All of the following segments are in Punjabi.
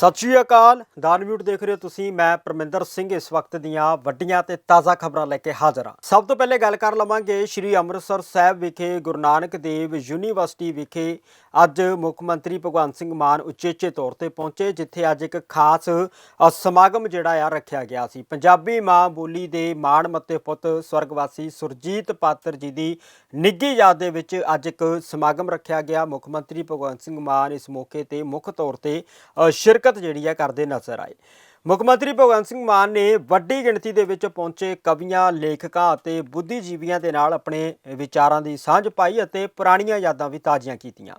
ਸਤਿ ਸ਼੍ਰੀ ਅਕਾਲ। ਦਾਨਵੀਊਟ ਦੇਖ ਰਹੇ ਹੋ ਤੁਸੀਂ। ਮੈਂ ਪਰਮਿੰਦਰ ਸਿੰਘ ਇਸ ਵਕਤ ਦੀਆਂ ਵੱਡੀਆਂ ਤੇ ਤਾਜ਼ਾ ਖਬਰਾਂ ਲੈ ਕੇ ਹਾਜ਼ਰ ਹਾਂ। ਸਭ ਤੋਂ ਪਹਿਲੇ ਗੱਲ ਕਰ ਲਵਾਂਗੇ ਸ਼੍ਰੀ ਅੰਮ੍ਰਿਤਸਰ ਸਾਹਿਬ ਵਿਖੇ, ਗੁਰੂ ਨਾਨਕ ਦੇਵ ਯੂਨੀਵਰਸਿਟੀ ਵਿਖੇ ਅੱਜ ਮੁੱਖ ਮੰਤਰੀ ਭਗਵੰਤ ਸਿੰਘ ਮਾਨ ਉਚੇਚੇ ਤੌਰ ਤੇ ਪਹੁੰਚੇ, ਜਿੱਥੇ ਅੱਜ ਇੱਕ ਖਾਸ ਸਮਾਗਮ ਜਿਹੜਾ ਆ ਰੱਖਿਆ ਗਿਆ ਸੀ। ਪੰਜਾਬੀ ਮਾਂ ਬੋਲੀ ਦੇ ਮਾਣ ਮੱਤੇ ਪੁੱਤ ਸਵਰਗਵਾਸੀ ਸੁਰਜੀਤ ਪਾਤਰ ਜੀ ਦੀ ਨਿੱਘੀ ਯਾਦ ਦੇ ਵਿੱਚ ਅੱਜ ਇੱਕ ਸਮਾਗਮ ਰੱਖਿਆ ਗਿਆ। ਮੁੱਖ ਮੰਤਰੀ ਭਗਵੰਤ ਸਿੰਘ ਮਾਨ ਇਸ ਮੌਕੇ ਤੇ ਮੁੱਖ ਤੌਰ ਤੇ ਸ਼ਿਰਕਤ ਜਿਹੜੀ ਆ ਕਰਦੇ ਨਜ਼ਰ ਆਏ। ਮੁੱਖ ਮੰਤਰੀ ਭਗਵੰਤ ਸਿੰਘ ਮਾਨ ਨੇ ਵੱਡੀ ਗਿਣਤੀ ਦੇ ਵਿੱਚ ਪਹੁੰਚੇ ਕਵੀਆਂ, ਲੇਖਕਾਂ ਅਤੇ ਬੁੱਧੀਜੀਵੀਆਂ ਦੇ ਨਾਲ ਆਪਣੇ ਵਿਚਾਰਾਂ ਦੀ ਸਾਂਝ ਪਾਈ ਅਤੇ ਪੁਰਾਣੀਆਂ ਯਾਦਾਂ ਵੀ ਤਾਜ਼ੀਆਂ ਕੀਤੀਆਂ।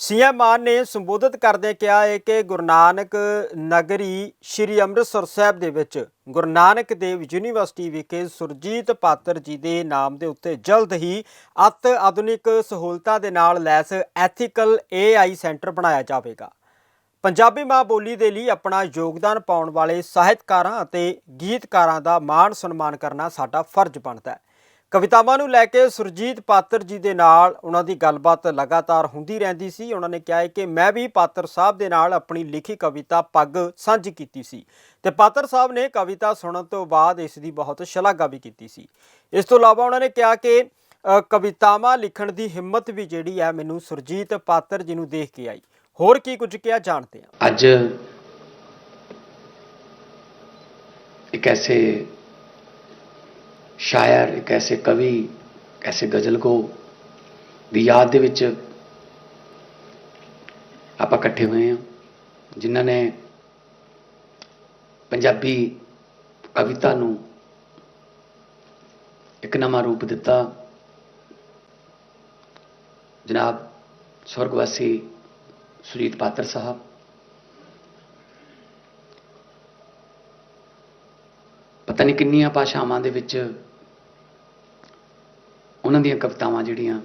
ਸੀਐਮ ਮਾਨ ਨੇ ਸੰਬੋਧਿਤ ਕਰਦੇ ਕਿਹਾ ਹੈ ਕਿ ਗੁਰੂ ਨਾਨਕ ਨਗਰੀ ਸ੍ਰੀ ਅੰਮ੍ਰਿਤਸਰ ਸਾਹਿਬ ਦੇ ਵਿੱਚ ਗੁਰੂ ਨਾਨਕ ਦੇਵ ਯੂਨੀਵਰਸਿਟੀ ਵਿਖੇ ਸੁਰਜੀਤ ਪਾਤਰ ਜੀ ਦੇ ਨਾਮ ਦੇ ਉੱਤੇ ਜਲਦ ਹੀ ਅਤ ਆਧੁਨਿਕ ਸਹੂਲਤਾਂ ਦੇ ਨਾਲ ਲੈਸ ਐਥੀਕਲ ਏਆਈ ਸੈਂਟਰ ਬਣਾਇਆ ਜਾਵੇਗਾ। ਪੰਜਾਬੀ ਮਾਂ ਬੋਲੀ ਦੇ ਲਈ ਆਪਣਾ ਯੋਗਦਾਨ ਪਾਉਣ ਵਾਲੇ ਸਾਹਿਤਕਾਰਾਂ ਅਤੇ ਗੀਤਕਾਰਾਂ ਦਾ ਮਾਣ ਸਨਮਾਨ ਕਰਨਾ ਸਾਡਾ ਫਰਜ਼ ਬਣਦਾ ਹੈ। ਕਵਿਤਾਵਾਂ ਨੂੰ ਲੈ ਕੇ ਸੁਰਜੀਤ ਪਾਤਰ ਜੀ ਦੇ ਨਾਲ ਉਹਨਾਂ ਦੀ ਗੱਲਬਾਤ ਲਗਾਤਾਰ ਹੁੰਦੀ ਰਹਿੰਦੀ ਸੀ। ਉਹਨਾਂ ਨੇ ਕਿਹਾ ਹੈ ਕਿ ਮੈਂ ਵੀ ਪਾਤਰ ਸਾਹਿਬ ਦੇ ਨਾਲ ਆਪਣੀ ਲਿਖੀ ਕਵਿਤਾ ਪੱਗ ਸਾਂਝੀ ਕੀਤੀ ਸੀ ਤੇ ਪਾਤਰ ਸਾਹਿਬ ਨੇ ਕਵਿਤਾ ਸੁਣਨ ਤੋਂ ਬਾਅਦ ਇਸ ਦੀ ਬਹੁਤ ਸ਼ਲਾਘਾ ਵੀ ਕੀਤੀ ਸੀ। ਇਸ ਤੋਂ ਇਲਾਵਾ ਉਹਨਾਂ ਨੇ ਕਿਹਾ ਕਿ ਕਵਿਤਾਵਾਂ ਲਿਖਣ ਦੀ ਹਿੰਮਤ ਵੀ ਜਿਹੜੀ ਹੈ ਮੈਨੂੰ ਸੁਰਜੀਤ ਪਾਤਰ ਜੀ ਨੂੰ ਦੇਖ ਕੇ ਆਈ। ਹੋਰ ਕੀ ਕੁਝ ਕਿਹਾ ਜਾਣਦੇ ਹਾਂ ਅੱਜ ਇੱਕ ਐਸੇ ਸ਼ਾਇਰ, ਇੱਕ ਐਸੇ ਕਵੀ, ਇੱਕ ਐਸੇ ਗਜ਼ਲਗੋ ਦੀ ਯਾਦ ਦੇ ਵਿੱਚ ਆਪਾਂ ਇਕੱਠੇ ਹੋਏ ਹਾਂ, ਜਿਨ੍ਹਾਂ ਨੇ ਪੰਜਾਬੀ ਕਵਿਤਾ ਨੂੰ ਇੱਕ ਨਵਾਂ ਰੂਪ ਦਿੱਤਾ। ਜਨਾਬ ਸਵਰਗਵਾਸੀ ਸੁਜੀਤ ਪਾਤਰ ਸਾਹਿਬ। ਪਤਾ ਨਹੀਂ ਕਿੰਨੀਆਂ ਭਾਸ਼ਾਵਾਂ ਦੇ ਵਿੱਚ ਉਹਨਾਂ ਦੀਆਂ ਕਵਿਤਾਵਾਂ ਜਿਹੜੀਆਂ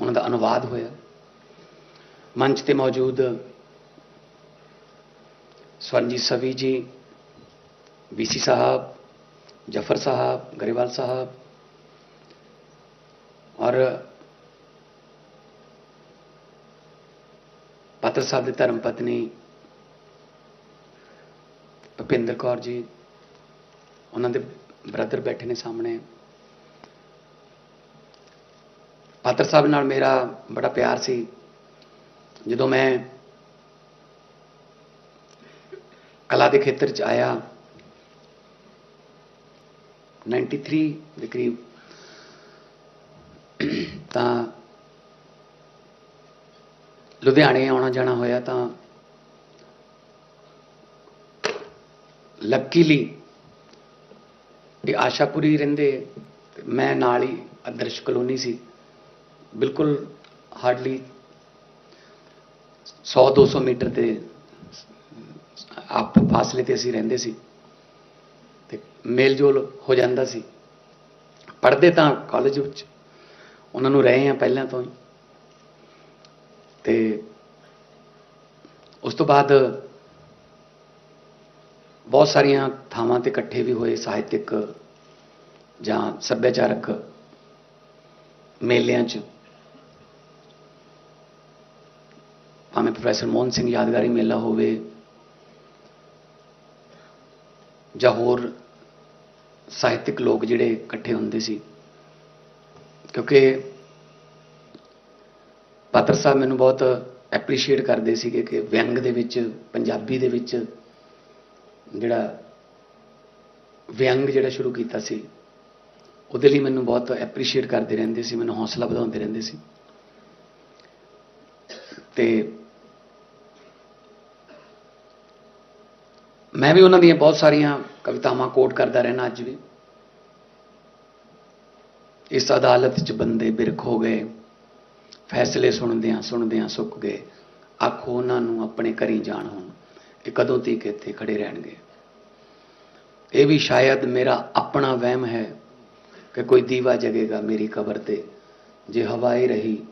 ਉਹਨਾਂ ਦਾ ਅਨੁਵਾਦ ਹੋਇਆ। ਮੰਚ ਤੇ ਮੌਜੂਦ ਸਵਰਨਜੀਤ ਸਵੀ ਜੀ ਬੀਸੀ ਸਾਹਿਬ, ਜਫਰ ਸਾਹਿਬ, ਗਰੇਵਾਲ ਸਾਹਿਬ ਔਰ ਪਾਤਰ ਸਾਹਿਬ ਦੇ ਧਰਮ ਪਤਨੀ ਭੁਪਿੰਦਰ ਕੌਰ ਜੀ, ਉਹਨਾਂ ਦੇ ਬ੍ਰਦਰ ਬੈਠੇ ਨੇ ਸਾਹਮਣੇ। ਪਾਤਰ ਸਾਹਿਬ ਨਾਲ ਮੇਰਾ ਬੜਾ ਪਿਆਰ ਸੀ। ਜਦੋਂ ਮੈਂ ਕਲਾ ਦੇ ਖੇਤਰ 'ਚ ਆਇਆ 93 ਦੇ ਕਰੀਬ, ਤਾਂ ਲੁਧਿਆਣੇ ਆਉਣਾ ਜਾਣਾ ਹੋਇਆ ਤਾਂ ਲੱਕੀਲੀ ਇਹ ਆਸ਼ਾਪੁਰੀ ਰਹਿੰਦੇ, ਮੈਂ ਨਾਲ ਹੀ ਆਦਰਸ਼ ਕਲੋਨੀ ਸੀ। ਬਿਲਕੁਲ ਹਾਰਡਲੀ 100 200 ਮੀਟਰ ਤੇ ਆਪ ਫਾਸਲੇ ਤੇ ਅਸੀਂ ਰਹਿੰਦੇ ਸੀ ਤੇ ਮੇਲ ਜੋਲ ਹੋ ਜਾਂਦਾ ਸੀ। ਪੜ੍ਹਦੇ ਤਾਂ ਕਾਲਜ ਵਿੱਚ, ਉਹਨਾਂ ਨੂੰ ਰਹੇ ਆ ਪਹਿਲਾਂ ਤੋਂ ਹੀ। ਤੇ ਉਸ ਤੋਂ ਬਾਅਦ ਬਹੁਤ ਸਾਰੀਆਂ ਥਾਵਾਂ ਤੇ ਇਕੱਠੇ ਵੀ ਹੋਏ, ਸਾਹਿਤਿਕ ਜਾਂ ਸੱਭਿਆਚਾਰਕ ਮੇਲਿਆਂ 'ਚ। ਭਾਵੇਂ ਪ੍ਰੋਫੈਸਰ ਮੋਹਨ ਸਿੰਘ ਯਾਦਗਾਰੀ ਮੇਲਾ ਹੋਵੇ ਜਾਂ ਹੋਰ ਸਾਹਿਤਿਕ ਲੋਕ ਜਿਹੜੇ ਇਕੱਠੇ ਹੁੰਦੇ ਸੀ। ਕਿਉਂਕਿ ਪਾਤਰ ਸਾਹਿਬ ਮੈਨੂੰ ਬਹੁਤ ਐਪਰੀਸ਼ੀਏਟ ਕਰਦੇ ਸੀਗੇ ਕਿ ਵਿਅੰਗ ਦੇ ਵਿੱਚ, ਪੰਜਾਬੀ ਦੇ ਵਿੱਚ ਜਿਹੜਾ ਵਿਅੰਗ ਜਿਹੜਾ ਸ਼ੁਰੂ ਕੀਤਾ ਸੀ, ਉਹਦੇ ਲਈ ਮੈਨੂੰ ਬਹੁਤ ਐਪਰੀਸ਼ੀਏਟ ਕਰਦੇ ਰਹਿੰਦੇ ਸੀ, ਮੈਨੂੰ ਹੌਸਲਾ ਵਧਾਉਂਦੇ ਰਹਿੰਦੇ ਸੀ। ਤੇ ਮੈਂ ਵੀ ਉਹਨਾਂ ਦੀਆਂ ਬਹੁਤ ਸਾਰੀਆਂ ਕਵਿਤਾਵਾਂ ਕੋਟ ਕਰਦਾ ਰਹਿਣਾ ਅੱਜ ਵੀ। ਇਸ ਅਦਾਲਤ 'ਚ ਬੰਦੇ ਬਿਰਖ ਹੋ ਗਏ। ਫੈਸਲੇ ਸੁਣਦਿਆਂ ਸੁਣਦਿਆਂ ਸੁੱਕ ਗਏ। ਆਖੋ, ਉਹਨਾਂ ਨੂੰ ਆਪਣੇ ਘਰੀ ਜਾਣ ਹੁਣ ਇਹ ਕਦੋਂ ਤੀਕ ਇੱਥੇ ਖੜੇ ਰਹਿਣਗੇ। ਇਹ ਵੀ ਸ਼ਾਇਦ ਮੇਰਾ ਆਪਣਾ ਵਹਿਮ ਹੈ ਕਿ ਕੋਈ ਦੀਵਾ ਜਗੇਗਾ ਮੇਰੀ ਕਬਰ ਤੇ। ਜੇ ਹਵਾ ਰਹੀ,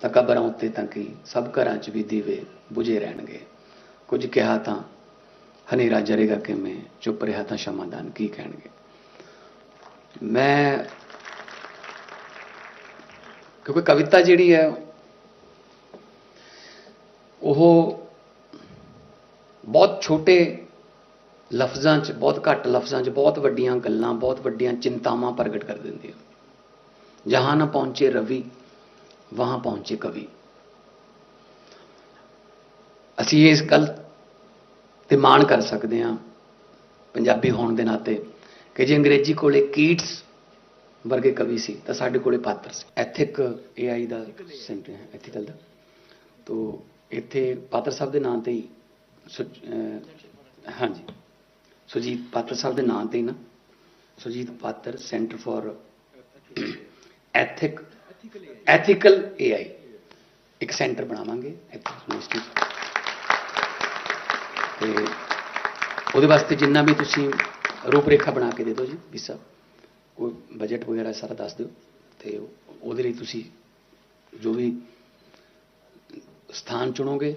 ਤਾਂ ਕਬਰਾਂ ਉੱਤੇ ਤਾਂ ਕੀ? ਸਭ ਘਰਾਂ 'ਚ ਵੀ ਦੀਵੇ ਬੁਝੇ ਰਹਿਣਗੇ। ਕੁਝ ਕਿਹਾ ਤਾਂ, ਹਨੇਰਾ ਜਰੇਗਾ ਕਿਵੇਂ? ਚੁੱਪ ਰਿਹਾ ਤਾਂ ਸ਼ਮਾਦਾਨ ਕੀ ਕਹਿਣਗੇ? ਮੈਂ ਕਿਉਂਕਿ ਕਵਿਤਾ ਜਿਹੜੀ ਹੈ, ਉਹ ਬਹੁਤ ਛੋਟੇ ਲਫ਼ਜ਼ਾਂ 'ਚ, ਬਹੁਤ ਘੱਟ ਲਫ਼ਜ਼ਾਂ 'ਚ, ਬਹੁਤ ਵੱਡੀਆਂ ਗੱਲਾਂ, ਬਹੁਤ ਵੱਡੀਆਂ ਚਿੰਤਾਵਾਂ ਪ੍ਰਗਟ ਕਰ ਦਿੰਦੀ ਹੈ। ਜਹਾਂ ਨਾ ਪਹੁੰਚੇ ਰਵੀ, ਵਹਾਂ ਪਹੁੰਚੇ ਕਵੀ। ਅਸੀਂ ਇਸ ਗੱਲ ਤੇ ਮਾਣ ਕਰ ਸਕਦੇ ਹਾਂ ਪੰਜਾਬੀ ਹੋਣ ਦੇ ਨਾਤੇ ਕਿ ਜੇ ਅੰਗਰੇਜ਼ੀ ਕੋਲੇ ਕੀਟਸ ਵਰਗੇ ਕਵੀ ਸੀ, ਤਾਂ ਸਾਡੇ ਕੋਲੇ ਪਾਤਰ ਸੀ। ਐਥਿਕ ਏਆਈ ਦਾ ਸੈਂਟਰ ਹੈ ਐਥੀਕਲ ਦਾ ਤੋ ਇੱਥੇ ਪਾਤਰ ਸਾਹਿਬ ਦੇ ਨਾਂ ਤੇ ਹੀ ਹਾਂਜੀ। ਸੁਜੀਤ ਪਾਤਰ ਸਾਹਿਬ ਦੇ ਨਾਂ ਤੇ ਹੀ ਨਾ। Sujit Patar centre for ethic ethical AI ਇੱਕ ਸੈਂਟਰ ਬਣਾਵਾਂਗੇ, ਇੱਥੇ ਯੂਨੀਵਰਸਿਟੀ 'ਚ। ਤੇ ਉਹਦੇ ਵਾਸਤੇ ਜਿੰਨਾ ਵੀ ਤੁਸੀਂ ਰੂਪਰੇਖਾ ਬਣਾ ਕੇ ਦੇ ਦਿਓ ਜੀ ਵੀ ਸਾਹਿਬ। ਕੋਈ ਬਜਟ ਵਗੈਰਾ ਸਾਰਾ ਦੱਸ ਦਿਓ ਤੇ ਉਹਦੇ ਲਈ ਤੁਸੀਂ ਜੋ ਵੀ ਸਥਾਨ ਚੁਣੋਗੇ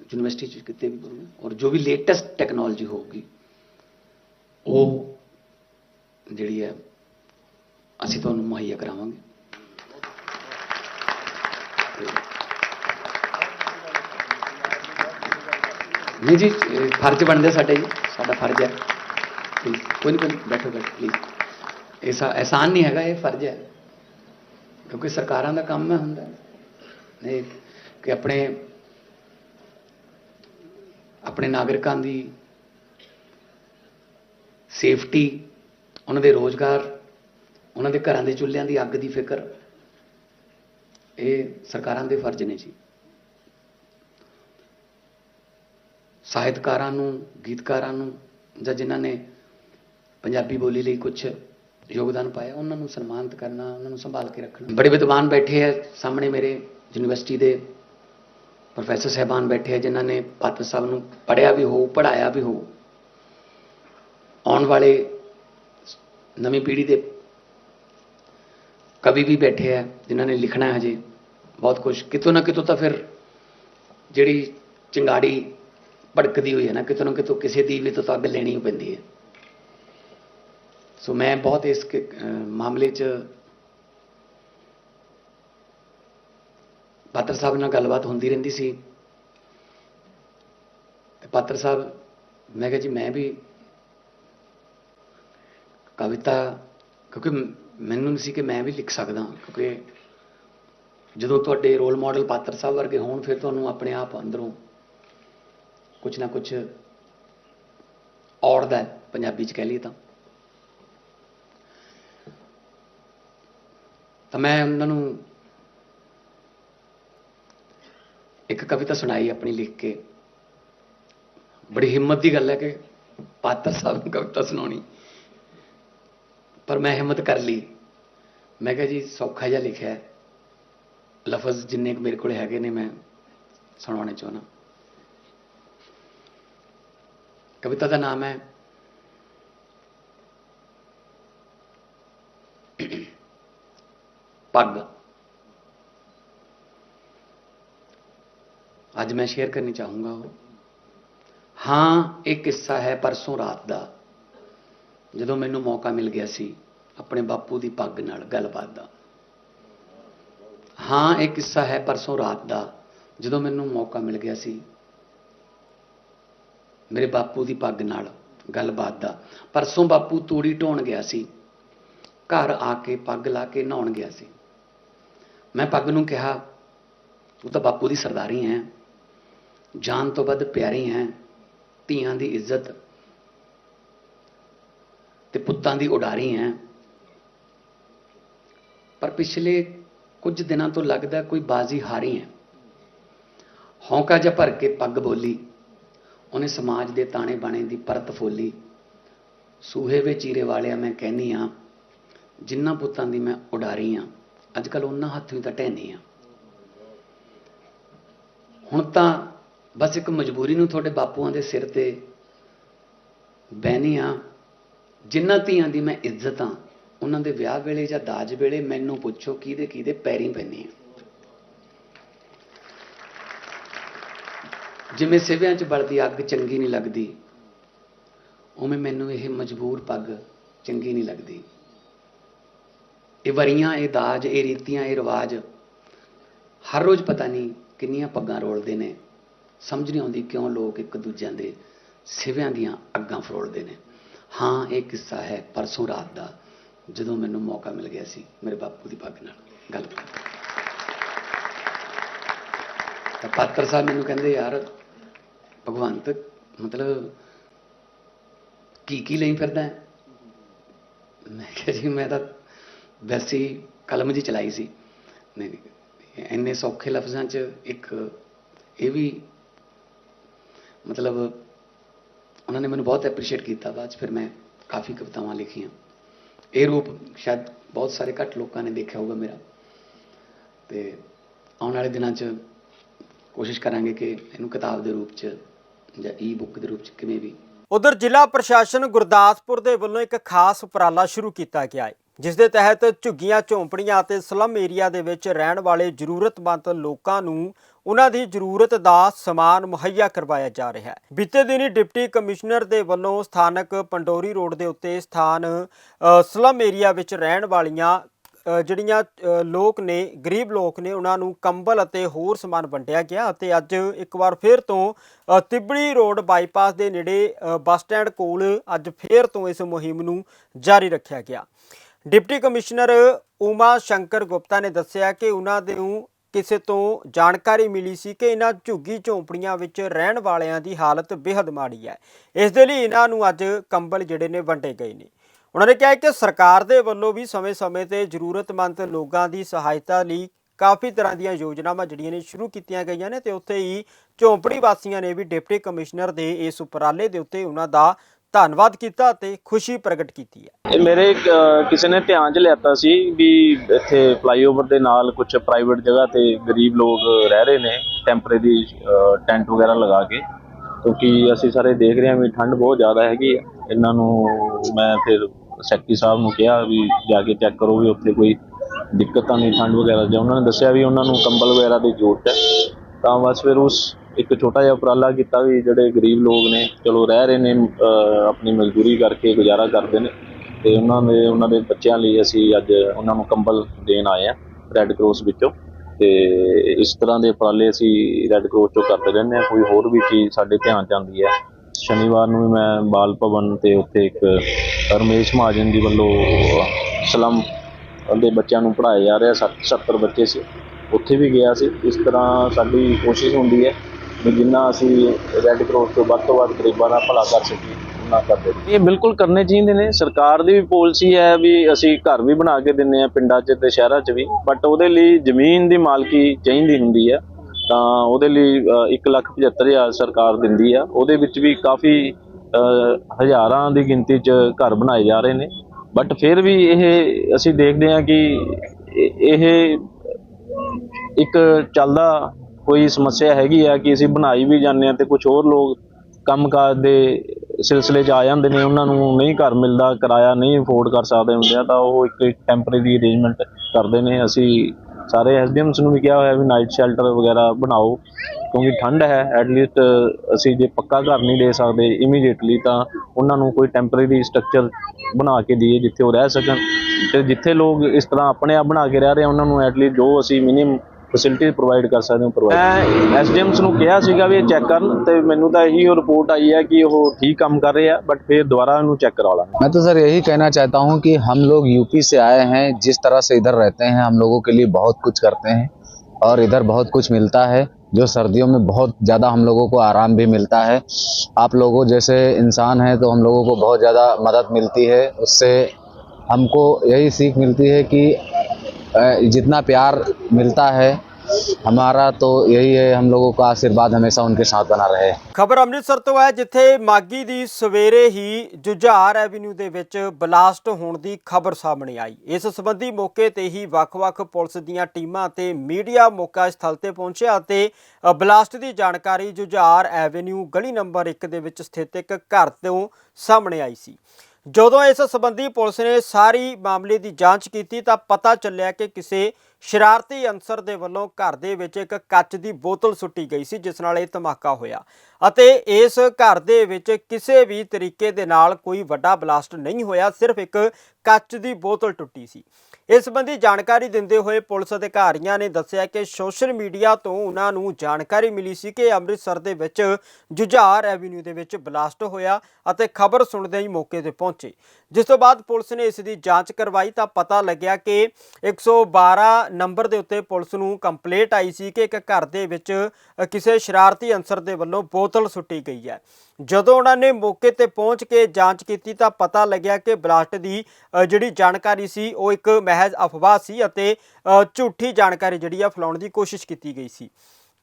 ਯੂਨੀਵਰਸਿਟੀ ਚ ਕਿਤੇ ਵੀ ਕਰੋਗੇ ਔਰ ਜੋ ਵੀ ਲੇਟੈਸਟ ਟੈਕਨੋਲੋਜੀ ਹੋਊਗੀ ਉਹ ਜਿਹੜੀ ਹੈ ਅਸੀਂ ਤੁਹਾਨੂੰ ਮੁਹੱਈਆ ਕਰਾਵਾਂਗੇ। ਨਹੀਂ ਜੀ ਫਰਜ਼ ਬਣਦਾ ਸਾਡਾ ਜੀ ਸਾਡਾ ਫਰਜ਼ ਹੈ। ਕੋਈ ਨਹੀਂ ਕੋਈ ਨਹੀਂ, ਬੈਠੋ ਬੈਠੋ ਪਲੀਜ਼ ਇਹ ਸਾ ਨਹੀਂ ਹੈਗਾ, ਇਹ ਫਰਜ਼ ਹੈ। ਕਿਉਂਕਿ ਸਰਕਾਰਾਂ ਦਾ ਕੰਮ ਹੈ ਹੁੰਦਾ। ਨੇ ਕਿ ਆਪਣੇ ਆਪਣੇ ਨਾਗਰਿਕਾਂ ਦੀ ਸੇਫਟੀ, ਉਹਨਾਂ ਦੇ ਰੋਜ਼ਗਾਰ, ਉਹਨਾਂ ਦੇ ਘਰਾਂ ਦੇ ਚੁੱਲ੍ਹਿਆਂ ਦੀ ਅੱਗ ਦੀ ਫਿਕਰ, ਇਹ ਸਰਕਾਰਾਂ ਦੇ ਫਰਜ਼ ਨੇ ਜੀ। ਸਾਹਿਤਕਾਰਾਂ ਨੂੰ, ਗੀਤਕਾਰਾਂ ਨੂੰ ਜਾਂ ਜਿਨ੍ਹਾਂ ਨੇ ਪੰਜਾਬੀ ਬੋਲੀ ਲਈ ਕੁਝ ਯੋਗਦਾਨ ਪਾਇਆ, ਉਹਨਾਂ ਨੂੰ ਸਨਮਾਨਿਤ ਕਰਨਾ, ਉਹਨਾਂ ਨੂੰ ਸੰਭਾਲ ਕੇ ਰੱਖਣਾ। ਬੜੇ ਵਿਦਵਾਨ ਬੈਠੇ ਹੈ ਸਾਹਮਣੇ ਮੇਰੇ ਯੂਨੀਵਰਸਿਟੀ ਦੇ ਪ੍ਰੋਫੈਸਰ ਸਹਿਬਾਨ ਬੈਠੇ ਹੈ ਜਿਨ੍ਹਾਂ ਨੇ ਪਾਤਰ ਸਾਹਿਬ ਨੂੰ ਪੜ੍ਹਿਆ ਵੀ ਹੋ ਪੜ੍ਹਾਇਆ ਵੀ ਹੋ ਆਉਣ ਵਾਲੇ ਨਵੀਂ ਪੀੜ੍ਹੀ ਦੇ ਕਵੀ ਵੀ ਬੈਠੇ ਹੈ ਜਿਨ੍ਹਾਂ ਨੇ ਲਿਖਣਾ ਹੈ ਹਜੇ ਬਹੁਤ ਕੁਝ ਕਿਤੋਂ ਨਾ ਕਿਤੋਂ ਤਾਂ ਫਿਰ ਜਿਹੜੀ ਚਿੰਗਾੜੀ ਭੜਕਦੀ ਹੋਈ ਹੈ ਨਾ, ਕਿਤੋਂ ਨਾ ਕਿਤੋਂ ਕਿਸੇ ਦੀ ਵੀ ਤਾਂ ਅੱਗ ਲੈਣੀ ਪੈਂਦੀ ਹੈ। ਸੋ ਮੈਂ ਬਹੁਤ ਇਸ ਕੇ- ਮਾਮਲੇ 'ਚ ਪਾਤਰ ਸਾਹਿਬ ਨਾਲ ਗੱਲਬਾਤ ਹੁੰਦੀ ਰਹਿੰਦੀ ਸੀ ਤੇ ਪਾਤਰ ਸਾਹਿਬ ਮੈਂ ਕਿਹਾ ਜੀ ਮੈਂ ਵੀ ਕਵਿਤਾ ਕਿਉਂਕਿ ਮੈਨੂੰ ਨਹੀਂ ਸੀ ਕਿ ਮੈਂ ਵੀ ਲਿਖ ਸਕਦਾ ਕਿਉਂਕਿ ਜਦੋਂ ਤੁਹਾਡੇ ਰੋਲ ਮਾਡਲ ਪਾਤਰ ਸਾਹਿਬ ਵਰਗੇ ਹੋਣ ਫਿਰ ਤੁਹਾਨੂੰ ਆਪਣੇ ਆਪ ਅੰਦਰੋਂ ਕੁਝ ਨਾ ਕੁਝ ਔੜਦਾ ਪੰਜਾਬੀ ਚ ਕਹਿ ਲਈਏ ਤਾਂ ਤਾਂ ਮੈਂ ਉਹਨਾਂ ਨੂੰ ਇੱਕ ਕਵਿਤਾ ਸੁਣਾਈ ਆਪਣੀ ਲਿਖ ਕੇ। ਬੜੀ ਹਿੰਮਤ ਦੀ ਗੱਲ ਹੈ ਕਿ ਪਾਤਰ ਸਾਹਿਬ ਨੂੰ ਕਵਿਤਾ ਸੁਣਾਉਣੀ। ਪਰ ਮੈਂ ਹਿੰਮਤ ਕਰ ਲਈ। ਮੈਂ ਕਿਹਾ ਜੀ, ਸੌਖਾ ਜਿਹਾ ਲਿਖਿਆ ਹੈ। ਲਫ਼ਜ਼ ਜਿੰਨੇ ਕੁ ਮੇਰੇ ਕੋਲ ਹੈਗੇ ਨੇ, ਮੈਂ ਸੁਣਾਉਣੇ ਚਾਹੁੰਦਾ। ਕਵਿਤਾ ਦਾ ਨਾਮ ਹੈ ਪੱਗ। ਅੱਜ ਮੈਂ ਸ਼ੇਅਰ ਕਰਨੀ ਚਾਹੂੰਗਾ ਉਹ। ਹਾਂ, ਇਹ ਕਿੱਸਾ ਹੈ ਪਰਸੋਂ ਰਾਤ ਦਾ। ਜਦੋਂ ਮੈਨੂੰ ਮੌਕਾ ਮਿਲ ਗਿਆ ਸੀ ਆਪਣੇ ਬਾਪੂ ਦੀ ਪੱਗ ਨਾਲ ਗੱਲਬਾਤ ਦਾ। ਹਾਂ, ਇਹ ਕਿੱਸਾ ਹੈ ਪਰਸੋਂ ਰਾਤ ਦਾ। ਜਦੋਂ ਮੈਨੂੰ ਮੌਕਾ ਮਿਲ ਗਿਆ ਸੀ ਮੇਰੇ ਬਾਪੂ ਦੀ ਪੱਗ ਨਾਲ ਗੱਲਬਾਤ ਦਾ। ਪਰਸੋਂ ਬਾਪੂ ਤੂੜੀ ਢੋਣ ਗਿਆ ਸੀ। ਘਰ ਆ ਕੇ ਪੱਗ ਲਾ ਕੇ ਨਹਾਉਣ ਗਿਆ ਸੀ। ਮੈਂ ਪੱਗ ਨੂੰ ਕਿਹਾ, ਤੂੰ ਤਾਂ ਬਾਪੂ ਦੀ ਸਰਦਾਰੀ ਹੈ। ਜਾਨ ਤੋਂ ਵੱਧ ਪਿਆਰੀ ਹੈ। ਧੀਆਂ ਦੀ ਇੱਜ਼ਤ ਤੇ ਪੁੱਤਾਂ ਦੀ ਉਡਾਰੀ ਹੈ। ਪਰ ਪਿਛਲੇ ਕੁਝ ਦਿਨਾਂ ਤੋਂ ਲੱਗਦਾ ਕੋਈ ਬਾਜ਼ੀ ਹਾਰੀ ਹੈ। ਹੌਂਕਾ ਜਿਹਾ ਭਰ ਕੇ ਪੱਗ ਬੋਲੀ। ਉਹਨੇ ਸਮਾਜ ਦੇ ਤਾਣੇ ਬਾਣੇ ਦੀ ਪਰਤ ਫੋਲੀ। ਸੂਹੇ ਵੇ ਚੀਰੇ ਵਾਲਿਆ ਮੈਂ ਕਹਿਨੀ ਆ ਜਿੰਨਾ ਪੁੱਤਾਂ ਦੀ ਮੈਂ ਉਡਾਰੀ ਆ ਅੱਜ ਕੱਲ ਉਹਨਾਂ ਹੱਥੋਂ ਹੀ ਤਾਂ ਢਹਿਨੀ ਆ। ਹੁਣ ਤਾਂ ਬਸ ਇੱਕ ਮਜਬੂਰੀ ਨੂੰ ਤੁਹਾਡੇ ਬਾਪੂਆਂ ਦੇ ਸਿਰ ਤੇ ਬਹਿਨੀ ਆ ਜਿਨ੍ਹਾਂ ਧੀਆਂ ਦੀ ਮੈਂ ਇੱਜ਼ਤ ਆ ਉਹਨਾਂ ਦੇ ਵਿਆਹ ਵੇਲੇ ਜਾਂ ਦਾਜ ਵੇਲੇ ਮੈਨੂੰ ਪੁੱਛੋ ਕਿਹਦੇ ਕਿਹਦੇ ਪੈਰੀਂ ਪੈਣੀ ਆ ਜਿਵੇਂ ਸਿਵਿਆਂ 'ਚ ਬਲਦੀ ਅੱਗ ਚੰਗੀ ਨਹੀਂ ਲੱਗਦੀ, ਉਵੇਂ ਮੈਨੂੰ ਇਹ ਮਜਬੂਰ ਪੱਗ ਚੰਗੀ ਨਹੀਂ ਲੱਗਦੀ। ਇਹ ਵਰੀਆਂ, ਇਹ ਦਾਜ, ਇਹ ਰੀਤੀਆਂ, ਇਹ ਰਿਵਾਜ ਹਰ ਰੋਜ਼ ਪਤਾ ਨਹੀਂ ਕਿੰਨੀਆਂ ਪੱਗਾਂ ਰੋਲਦੇ ਨੇ। ਸਮਝ ਨਹੀਂ ਆਉਂਦੀ ਕਿਉਂ ਲੋਕ ਇੱਕ ਦੂਜਿਆਂ ਦੇ ਸਿਵਿਆਂ ਦੀਆਂ ਅੱਗਾਂ ਫਰੋਲਦੇ ਨੇ। ਹਾਂ, ਇਹ ਕਿੱਸਾ ਹੈ ਪਰਸੋਂ ਰਾਤ ਦਾ ਜਦੋਂ ਮੈਨੂੰ ਮੌਕਾ ਮਿਲ ਗਿਆ ਸੀ ਮੇਰੇ ਬਾਪੂ ਦੀ ਪੱਗ ਨਾਲ ਗੱਲ ਕਰਨ। ਤਾਂ ਪਾਤਰ ਸਾਹਿਬ ਮੈਨੂੰ ਕਹਿੰਦੇ, ਯਾਰ ਭਗਵੰਤ, ਮਤਲਬ ਕੀ ਕੀ ਲਈ ਫਿਰਦਾ ਮੈਂ ਕਿਹਾ, ਜੀ, ਮੈਂ ਤਾਂ ਵੈਸੀ ਕਲਮ ਜੀ ਚਲਾਈ ਸੀ। ਨਹੀਂ, ਇੰਨੇ ਸੌਖੇ ਲਫ਼ਜ਼ਾਂ 'ਚ ਇੱਕ ਇਹ ਵੀ ਮਤਲਬ ਉਹਨਾਂ ਨੇ ਮੈਨੂੰ ਬਹੁਤ ਐਪਰੀਸ਼ੀਏਟ ਕੀਤਾ। ਬਾਅਦ 'ਚ ਫਿਰ ਮੈਂ ਕਾਫੀ ਕਵਿਤਾਵਾਂ ਲਿਖੀਆਂ। ਇਹ ਰੂਪ ਸ਼ਾਇਦ ਬਹੁਤ ਸਾਰੇ ਘੱਟ ਲੋਕਾਂ ਨੇ ਦੇਖਿਆ ਹੋਊਗਾ ਮੇਰਾ। ਤੇ ਆਉਣ ਵਾਲੇ ਦਿਨਾਂ 'ਚ ਕੋਸ਼ਿਸ਼ ਕਰਾਂਗੇ ਕਿ ਇਹਨੂੰ ਕਿਤਾਬ ਦੇ ਰੂਪ 'ਚ ਜਾਂ ਈ ਬੁੱਕ ਦੇ ਰੂਪ 'ਚ ਕਿਵੇਂ ਵੀ। ਉਧਰ ਜ਼ਿਲ੍ਹਾ ਪ੍ਰਸ਼ਾਸਨ ਗੁਰਦਾਸਪੁਰ ਦੇ ਵੱਲੋਂ ਇੱਕ ਖਾਸ ਉਪਰਾਲਾ ਸ਼ੁਰੂ ਕੀਤਾ ਗਿਆ ਹੈ। ਜਿਸ ਦੇ ਤਹਿਤ ਝੁੱਗੀਆਂ ਝੌਂਪੜੀਆਂ ਅਤੇ ਸਲਮ ਏਰੀਆ ਦੇ ਵਿੱਚ ਰਹਿਣ ਵਾਲੇ ਜ਼ਰੂਰਤਮੰਦ ਲੋਕਾਂ ਨੂੰ ਉਹਨਾਂ ਦੀ ਜ਼ਰੂਰਤ ਦਾ ਸਮਾਨ ਮੁਹੱਈਆ ਕਰਵਾਇਆ ਜਾ ਰਿਹਾ ਹੈ। ਬੀਤੇ ਦਿਨੀ ਡਿਪਟੀ ਕਮਿਸ਼ਨਰ ਦੇ ਵੱਲੋਂ ਸਥਾਨਕ ਪੰਡੋਰੀ ਰੋਡ ਦੇ ਉੱਤੇ ਸਥਾਨ ਸਲਮ ਏਰੀਆ ਵਿੱਚ ਰਹਿਣ ਵਾਲੀਆਂ ਜਿਹੜੀਆਂ ਲੋਕ ਨੇ ਗਰੀਬ ਲੋਕ ਨੇ ਉਹਨਾਂ ਨੂੰ ਕੰਬਲ ਅਤੇ ਹੋਰ ਸਮਾਨ ਵੰਡਿਆ ਗਿਆ ਅਤੇ ਅੱਜ ਇੱਕ ਵਾਰ ਫੇਰ ਤੋਂ ਅ, ਤਿਬੜੀ ਰੋਡ ਬਾਈਪਾਸ ਦੇ ਨੇੜੇ ਬੱਸ ਸਟੈਂਡ ਕੋਲ ਅੱਜ ਫੇਰ ਤੋਂ ਇਸ ਮੁਹਿੰਮ ਨੂੰ ਜਾਰੀ ਰੱਖਿਆ ਗਿਆ। ਡਿਪਟੀ ਕਮਿਸ਼ਨਰ ਉਮਾ ਸ਼ੰਕਰ ਗੁਪਤਾ ਨੇ ਦੱਸਿਆ ਕਿ ਉਹਨਾਂ ਦੇ ਨੂੰ ਕਿਸੇ ਤੋਂ ਜਾਣਕਾਰੀ ਮਿਲੀ ਸੀ ਕਿ ਇਹਨਾਂ ਝੁੱਗੀ ਝੌਂਪੜੀਆਂ ਵਿੱਚ ਰਹਿਣ ਵਾਲਿਆਂ ਦੀ ਹਾਲਤ ਬੇहद ਮਾੜੀ ਹੈ। ਇਸ ਦੇ ਲਈ ਇਹਨਾਂ ਨੂੰ ਅੱਜ ਕੰਬਲ ਜਿਹੜੇ ਨੇ ਵੰਡੇ ਗਏ ਨੇ। ਉਹਨਾਂ ਨੇ ਕਿਹਾ ਕਿ ਸਰਕਾਰ ਦੇ ਵੱਲੋਂ ਵੀ ਸਮੇਂ-ਸਮੇਂ ਤੇ ਜ਼ਰੂਰਤਮੰਦ ਲੋਕਾਂ ਦੀ ਸਹਾਇਤਾ ਲਈ ਕਾਫੀ ਤਰ੍ਹਾਂ ਦੀਆਂ ਯੋਜਨਾਵਾਂ ਜਿਹੜੀਆਂ ਨੇ ਸ਼ੁਰੂ ਕੀਤੀਆਂ ਗਈਆਂ ਨੇ ਤੇ ਉੱਥੇ ਹੀ ਝੌਂਪੜੀ ਵਾਸੀਆਂ ਨੇ ਵੀ ਡਿਪਟੀ ਕਮਿਸ਼ਨਰ ਦੇ ਇਸ ਉਪਰਾਲੇ ਦੇ ਉੱਤੇ ਉਹਨਾਂ ਦਾ ਧੰਨਵਾਦ ਕੀਤਾ ਅਤੇ ਖੁਸ਼ੀ ਪ੍ਰਗਟ ਕੀਤੀ ਹੈ। ਇਹ ਮੇਰੇ ਕਿਸੇ ਨੇ ਧਿਆਨ 'ਚ ਲਿਆਤਾ ਸੀ ਵੀ ਇੱਥੇ ਫਲਾਈਓਵਰ ਦੇ ਨਾਲ ਕੁਝ ਪ੍ਰਾਈਵੇਟ ਜਗ੍ਹਾ ਤੇ ਗਰੀਬ ਲੋਕ ਰਹਿ ਰਹੇ ਨੇ, ਟੈਂਪਰੇਰੀ ਟੈਂਟ ਵਗੈਰਾ ਲਗਾ ਕੇ। ਕਿਉਂਕਿ ਅਸੀਂ ਸਾਰੇ ਦੇਖ ਰਹੇ ਹਾਂ ਵੀ ਠੰਡ ਬਹੁਤ ਜ਼ਿਆਦਾ ਹੈਗੀ ਇਹਨਾਂ ਨੂੰ ਮੈਂ ਫਿਰ ਸੈਕਟਰੀ ਸਾਹਿਬ ਨੂੰ ਕਿਹਾ ਵੀ ਜਾ ਕੇ ਚੈੱਕ ਕਰੋ ਵੀ ਉੱਥੇ ਕੋਈ ਦਿੱਕਤ ਤਾਂ ਨਹੀਂ, ਠੰਡ ਵਗੈਰਾ। ਜਾਂ ਉਹਨਾਂ ਨੇ ਦੱਸਿਆ ਵੀ ਉਹਨਾਂ ਨੂੰ ਕੰਬਲ ਵਗੈਰਾ ਦੀ ਜ਼ਰੂਰਤ ਹੈ। ਤਾਂ ਬਸ ਫਿਰ ਉਸ ਇੱਕ ਛੋਟਾ ਜਿਹਾ ਉਪਰਾਲਾ ਕੀਤਾ ਵੀ ਜਿਹੜੇ ਗਰੀਬ ਲੋਕ ਨੇ, ਚਲੋ ਰਹਿ ਰਹੇ ਨੇ ਆਪਣੀ ਮਜ਼ਦੂਰੀ ਕਰਕੇ ਗੁਜ਼ਾਰਾ ਕਰਦੇ ਨੇ ਤੇ ਉਹਨਾਂ ਦੇ ਉਹਨਾਂ ਦੇ ਬੱਚਿਆਂ ਲਈ ਅਸੀਂ ਅੱਜ ਉਹਨਾਂ ਨੂੰ ਕੰਬਲ ਦੇਣ ਆਏ ਆ ਰੈੱਡ ਕਰਾਸ ਵਿੱਚੋਂ ਤੇ ਇਸ ਤਰ੍ਹਾਂ ਦੇ ਉਪਰਾਲੇ ਅਸੀਂ ਰੈੱਡ ਕਰਾਸ ਚੋਂ ਕਰਦੇ ਰਹਿੰਦੇ ਆ ਕੋਈ ਹੋਰ ਵੀ ਚੀਜ਼ ਸਾਡੇ ਧਿਆਨ 'ਚ ਆਉਂਦੀ ਹੈ। ਸ਼ਨੀਵਾਰ ਨੂੰ ਵੀ ਮੈਂ ਬਾਲ ਭਵਨ ਤੇ ਉੱਥੇ ਇੱਕ ਰਮੇਸ਼ ਮਹਾਜਨ ਜੀ ਵੱਲੋਂ ਸਲਮ ਦੇ ਬੱਚਿਆਂ ਨੂੰ ਪੜ੍ਹਾਇਆ ਜਾ ਰਿਹਾ। ਸੱਤ- 70 ਬੱਚੇ ਸੀ। ਉੱਥੇ ਵੀ ਗਿਆ ਸੀ। ਇਸ ਤਰ੍ਹਾਂ ਸਾਡੀ ਕੋਸ਼ਿਸ਼ ਹੁੰਦੀ ਹੈ ਵੀ ਜਿੰਨਾ ਅਸੀਂ ਰੈੱਡ ਕਰੋਸ ਤੋਂ ਵੱਧ ਤੋਂ ਵੱਧ ਗਰੀਬਾਂ ਦਾ ਭਲਾ ਕਰ ਸਕੀਏ ਉਹਨਾਂ ਕਰਦੇ ਇਹ ਬਿਲਕੁਲ ਕਰਨੇ ਚਾਹੀਦੇ ਨੇ। ਸਰਕਾਰ ਦੀ ਵੀ ਪਾਲਿਸੀ ਹੈ ਵੀ ਅਸੀਂ ਘਰ ਵੀ ਬਣਾ ਕੇ ਦਿੰਨੇ ਆ ਪਿੰਡਾਂ 'ਚ ਤੇ ਸ਼ਹਿਰਾਂ 'ਚ ਵੀ। ਬਟ ਉਹਦੇ ਲਈ ਜ਼ਮੀਨ ਦੀ ਮਾਲਕੀ ਚਾਹੀਦੀ ਹੁੰਦੀ ਹੈ। ਤਾਂ ਉਹਦੇ ਲਈ ਅ, ਇੱਕ ਲੱਖ ਪਝੱਤਰ ਹਜ਼ਾਰ ਸਰਕਾਰ ਦਿੰਦੀ ਆ। ਉਹਦੇ ਵਿੱਚ ਵੀ ਕਾਫੀ ਅ, ਹਜ਼ਾਰਾਂ ਦੀ ਗਿਣਤੀ 'ਚ ਘਰ ਬਣਾਏ ਜਾ ਰਹੇ ਨੇ। ਬਟ ਫਿਰ ਵੀ ਇਹ ਅਸੀਂ ਦੇਖਦੇ ਹਾਂ ਕਿ ਇਹ ਇੱਕ ਚੱਲਦਾ ਕੋਈ ਸਮੱਸਿਆ ਹੈਗੀ ਆ ਕਿ ਅਸੀਂ ਬਣਾਈ ਵੀ ਜਾਂਦੇ ਆ ਤੇ ਕੁਝ ਹੋਰ ਲੋਕ ਕੰਮਕਾਜ ਦੇ ਸਿਲਸਿਲੇ 'ਚ ਆ ਜਾਂਦੇ ਨੇ ਉਹਨਾਂ ਨੂੰ ਨਹੀਂ ਘਰ ਮਿਲਦਾ ਕਿਰਾਇਆ ਨਹੀਂ ਅਫੋਰਡ ਕਰ ਸਕਦੇ ਹੁੰਦੇ ਆ ਤਾਂ ਉਹ ਇੱਕ ਟੈਂਪਰੇਰੀ ਅਰੇਂਜਮੈਂਟ ਕਰਦੇ ਨੇ। ਅਸੀਂ ਸਾਰੇ ਐਸਡੀਐਮਸ ਨੂੰ ਵੀ ਕਿਹਾ ਹੋਇਆ ਵੀ ਨਾਈਟ ਸ਼ੈਲਟਰ ਵਗੈਰਾ ਬਣਾਓ ਕਿਉਂਕਿ ਠੰਡ ਹੈ ਐਟਲੀਸਟ ਅਸੀਂ ਜੇ ਪੱਕਾ ਘਰ ਨਹੀਂ ਦੇ ਸਕਦੇ ਇਮੀਡੀਏਟਲੀ ਤਾਂ ਉਹਨਾਂ ਨੂੰ ਕੋਈ ਟੈਂਪਰੇਰੀ ਸਟਰਕਚਰ ਬਣਾ ਕੇ ਦਈਏ ਜਿੱਥੇ ਉਹ ਰਹਿ ਸਕਣ। ਤੇ ਜਿੱਥੇ ਲੋਕ ਇਸ ਤਰ੍ਹਾਂ ਆਪਣੇ ਆਪ ਬਣਾ ਕੇ ਰਹਿ ਰਹੇ ਆ, ਉਹਨਾਂ ਨੂੰ ਐਟਲੀਸਟ ਜੋ ਅਸੀਂ ਮਿਨੀਮਮ ਫੈਸਿਲਿਟੀ ਪ੍ਰੋਵਾਈਡ ਕਰ ਸਕਦੇ ਹਾਂ ਪ੍ਰੋਵਾਈਡ ਮੈਂ ਐਸਡੀਐਮਸ ਨੂੰ ਕਿਹਾ ਸੀਗਾ ਵੀ ਇਹ ਚੈੱਕ ਕਰਨ ਤੇ ਮੈਨੂੰ ਤਾਂ ਇਹੀ ਰਿਪੋਰਟ ਆਈ ਹੈ ਕਿ ਉਹ ਠੀਕ ਕੰਮ ਕਰ ਰਹੇ ਆ ਬਟ ਫਿਰ ਦੁਬਾਰਾ ਇਹਨੂੰ ਚੈੱਕ ਕਰਾ ਲਾਂਗੇ मैं तो सर यही कहना चाहता हूँ कि हम लोग यूपी से आए हैं जिस तरह से इधर रहते हैं हम लोगों के लिए बहुत कुछ करते हैं और इधर बहुत कुछ मिलता है जो सर्दियों में बहुत ज़्यादा हम लोगों को आराम भी मिलता है आप लोगों जैसे इंसान हैं तो हम लोगों को बहुत ज़्यादा मदद मिलती है उससे हमको यही सीख मिलती है कि अ, जितना प्यार मिलता है हमारा तो यही है हम लोगों का आशीर्वाद हमेशा उनके साथ बना रहे ਖਬਰ ਅੰਮ੍ਰਿਤਸਰ ਤੋਂ ਹੈ ਜਿੱਥੇ ਮਾਗੀ ਦੀ ਸਵੇਰੇ ਹੀ ਜੁਝਾਰ ਐਵਨਿਊ ਦੇ ਵਿੱਚ ਬਲਾਸਟ ਹੋਣ ਦੀ ਖਬਰ ਸਾਹਮਣੇ ਆਈ ਇਸ ਸੰਬੰਧੀ ਮੌਕੇ ਤੇ ਹੀ ਵੱਖ-ਵੱਖ ਪੁਲਿਸ ਦੀਆਂ ਟੀਮਾਂ ਤੇ ਮੀਡੀਆ ਮੌਕਾ ਸਥਲ ਤੇ ਪਹੁੰਚਿਆ ਤੇ ਅ, ਬਲਾਸਟ ਦੀ ਜਾਣਕਾਰੀ ਜੁਝਾਰ ਐਵਨਿਊ ਗਲੀ ਨੰਬਰ 1 ਦੇ ਵਿੱਚ ਸਥਿਤ ਇੱਕ ਘਰ ਤੋਂ ਸਾਹਮਣੇ ਆਈ ਸੀ ਜਦੋਂ ਇਸ ਸੰਬੰਧੀ ਪੁਲਿਸ ਨੇ ਸਾਰੀ ਮਾਮਲੇ ਦੀ ਜਾਂਚ ਕੀਤੀ ਤਾਂ ਪਤਾ ਚੱਲਿਆ ਕਿ ਕਿਸੇ ਸ਼ਰਾਰਤੀ ਅਨਸਰ ਦੇ ਵੱਲੋਂ ਘਰ ਦੇ ਵਿੱਚ ਇੱਕ ਕੱਚ ਦੀ ਬੋਤਲ ਸੁੱਟੀ ਗਈ ਸੀ, ਜਿਸ ਨਾਲ ਇਹ ਧਮਾਕਾ ਹੋਇਆ। ਅਤੇ ਇਸ ਘਰ ਦੇ ਵਿੱਚ ਕਿਸੇ ਵੀ ਤਰੀਕੇ ਦੇ ਨਾਲ ਕੋਈ ਵੱਡਾ ਬਲਾਸਟ ਨਹੀਂ ਹੋਇਆ, ਸਿਰਫ ਇੱਕ ਕੱਚ ਦੀ ਬੋਤਲ ਟੁੱਟੀ ਸੀ। ਇਸ ਸੰਬੰਧੀ ਜਾਣਕਾਰੀ ਦਿੰਦੇ ਹੋਏ ਪੁਲਿਸ ਅਧਿਕਾਰੀਆਂ ਨੇ ਦੱਸਿਆ ਕਿ ਸੋਸ਼ਲ ਮੀਡੀਆ ਤੋਂ ਉਹਨਾਂ ਨੂੰ ਜਾਣਕਾਰੀ ਮਿਲੀ ਸੀ ਕਿ ਅੰਮ੍ਰਿਤਸਰ ਦੇ ਵਿੱਚ ਜੁਝਾਰ ਐਵੀਨਿਊ ਦੇ ਵਿੱਚ ਬਲਾਸਟ ਹੋਇਆ ਅਤੇ ਖਬਰ ਸੁਣਦੇ ਹੀ ਮੌਕੇ ਤੇ ਪਹੁੰਚੇ। ਜਿਸ ਤੋਂ ਬਾਅਦ ਪੁਲਿਸ ਨੇ ਇਸ ਦੀ ਜਾਂਚ ਕਰਵਾਈ ਤਾਂ ਪਤਾ ਲੱਗਿਆ ਕਿ 112 ਨੰਬਰ ਦੇ ਉੱਤੇ ਪੁਲਿਸ ਨੂੰ ਕੰਪਲੇਂਟ ਆਈ ਸੀ ਕਿ ਇੱਕ ਘਰ ਦੇ ਵਿੱਚ ਕਿਸੇ ਸ਼ਰਾਰਤੀ ਅਨਸਰ ਦੇ ਵੱਲੋਂ ਬੋਤਲ ਸੁੱਟੀ ਗਈ ਹੈ। ਜਦੋਂ ਉਹਨਾਂ ਨੇ ਮੌਕੇ ਤੇ ਪਹੁੰਚ ਕੇ ਜਾਂਚ ਕੀਤੀ ਤਾਂ ਪਤਾ ਲੱਗਿਆ ਕਿ ਬਲਾਸਟ ਦੀ ਜਿਹੜੀ ਜਾਣਕਾਰੀ ਸੀ, ਉਹ ਇੱਕ ਮਹਿਜ਼ ਅਫਵਾਹ ਸੀ ਅਤੇ ਝੂਠੀ ਜਾਣਕਾਰੀ ਜਿਹੜੀ ਆ ਫੈਲਾਉਣ ਦੀ ਕੋਸ਼ਿਸ਼ ਕੀਤੀ ਗਈ ਸੀ।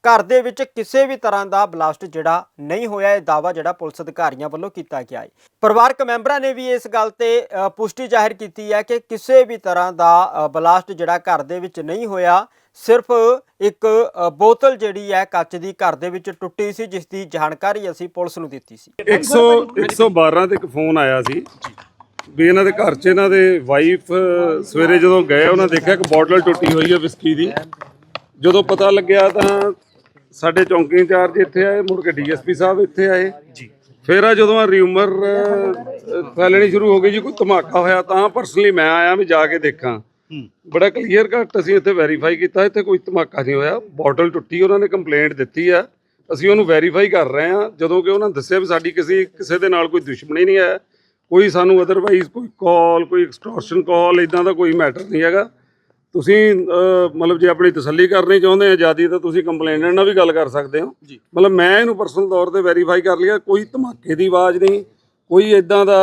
ਘਰ ਦੇ ਵਿੱਚ ਕਿਸੇ ਵੀ ਤਰ੍ਹਾਂ ਦਾ ਬਲਾਸਟ ਜਿਹੜਾ ਨਹੀਂ ਹੋਇਆ, ਇਹ ਦਾਵਾ ਜਿਹੜਾ ਪੁਲਿਸ ਅਧਿਕਾਰੀਆਂ ਵੱਲੋਂ ਕੀਤਾ ਗਿਆ ਹੈ। ਪਰਿਵਾਰਕ ਮੈਂਬਰਾਂ ਨੇ ਵੀ ਇਸ ਗੱਲ ਤੇ ਪੁਸ਼ਟੀ ਜ਼ਾਹਿਰ ਕੀਤੀ ਹੈ ਕਿ ਕਿਸੇ ਵੀ ਤਰ੍ਹਾਂ ਦਾ ਬਲਾਸਟ ਜਿਹੜਾ ਘਰ ਦੇ ਵਿੱਚ ਨਹੀਂ ਹੋਇਆ, ਸਿਰਫ ਇੱਕ ਬੋਤਲ ਜਿਹੜੀ ਹੈ ਕੱਚ ਦੀ ਘਰ ਦੇ ਵਿੱਚ ਟੁੱਟੀ ਸੀ, ਜਿਸ ਦੀ ਜਾਣਕਾਰੀ ਅਸੀਂ ਪੁਲਿਸ ਨੂੰ ਦਿੱਤੀ ਸੀ। 100 112 ਤੇ ਇੱਕ ਫੋਨ ਆਇਆ ਸੀ ਵੀ ਇਹਨਾਂ ਦੇ ਘਰ 'ਚ ਇਹਨਾਂ ਦੇ ਵਾਈਫ ਸਵੇਰੇ ਜਦੋਂ ਗਏ, ਉਹਨਾਂ ਦੇਖਿਆ ਕਿ ਬੋਟਲ ਟੁੱਟੀ ਹੋਈ ਹੈ ਵਿਸਕੀ ਦੀ। ਜਦੋਂ ਪਤਾ ਲੱਗਿਆ ਤਾਂ ਸਾਡੇ ਚੌਂਕੀ ਇੰਚਾਰਜ ਇੱਥੇ ਆਏ ਮੁੜ ਕੇ ਡੀਐਸਪੀ ਸਾਹਿਬ ਇੱਥੇ ਆਏ। ਜੀ। ਫਿਰ ਆ ਜਦੋਂ ਆ ਰਿਊਮਰ ਫੈਲਣੀ ਸ਼ੁਰੂ ਹੋ ਗਈ ਜੀ ਕੋਈ ਧਮਾਕਾ ਹੋਇਆ ਤਾਂ ਪਰਸਨਲੀ ਮੈਂ ਆਇਆ ਵੀ ਜਾ ਕੇ ਦੇਖਾਂ। ਬੜਾ ਕਲੀਅਰ ਕੱਟ ਅਸੀਂ ਇੱਥੇ ਵੈਰੀਫਾਈ ਕੀਤਾ ਇੱਥੇ ਕੋਈ ਧਮਾਕਾ ਨਹੀਂ ਹੋਇਆ। ਬੋਟਲ ਟੁੱਟੀ ਉਹਨਾਂ ਨੇ ਕੰਪਲੇਂਟ ਦਿੱਤੀ ਆ। ਅਸੀਂ ਉਹਨੂੰ ਵੈਰੀਫਾਈ ਕਰ ਰਹੇ ਹਾਂ ਜਦੋਂ ਕਿ ਉਹਨਾਂ ਦੱਸਿਆ ਵੀ ਸਾਡੀ ਕਿਸੇ ਕਿਸੇ ਦੇ ਨਾਲ ਕੋਈ ਦੁਸ਼ਮਣੀ ਨਹੀਂ ਹੈ। ਕੋਈ ਸਾਨੂੰ ਅਦਰਵਾਈਜ਼ ਕੋਈ ਕਾਲ ਕੋਈ ਐਕਸਟੋਰਸ਼ਨ ਕਾਲ ਇਦਾਂ ਦਾ ਕੋਈ ਮੈਟਰ ਨਹੀਂ ਹੈਗਾ। ਤੁਸੀਂ ਮਤਲਬ ਜੇ ਆਪਣੀ ਤਸੱਲੀ ਕਰਨੀ ਚਾਹੁੰਦੇ ਆ ਆਜ਼ਾਦੀ ਤਾਂ ਤੁਸੀਂ ਕੰਪਲੇਨੈਂਟ ਨਾਲ ਵੀ ਗੱਲ ਕਰ ਸਕਦੇ ਹੋ। ਮਤਲਬ ਮੈਂ ਇਹਨੂੰ ਪਰਸਨਲ ਤੌਰ ਤੇ ਵੈਰੀਫਾਈ ਕਰ ਲਿਆ ਕੋਈ ਧਮਾਕੇ ਦੀ ਆਵਾਜ਼ ਨਹੀਂ ਕੋਈ ਇਦਾਂ ਦਾ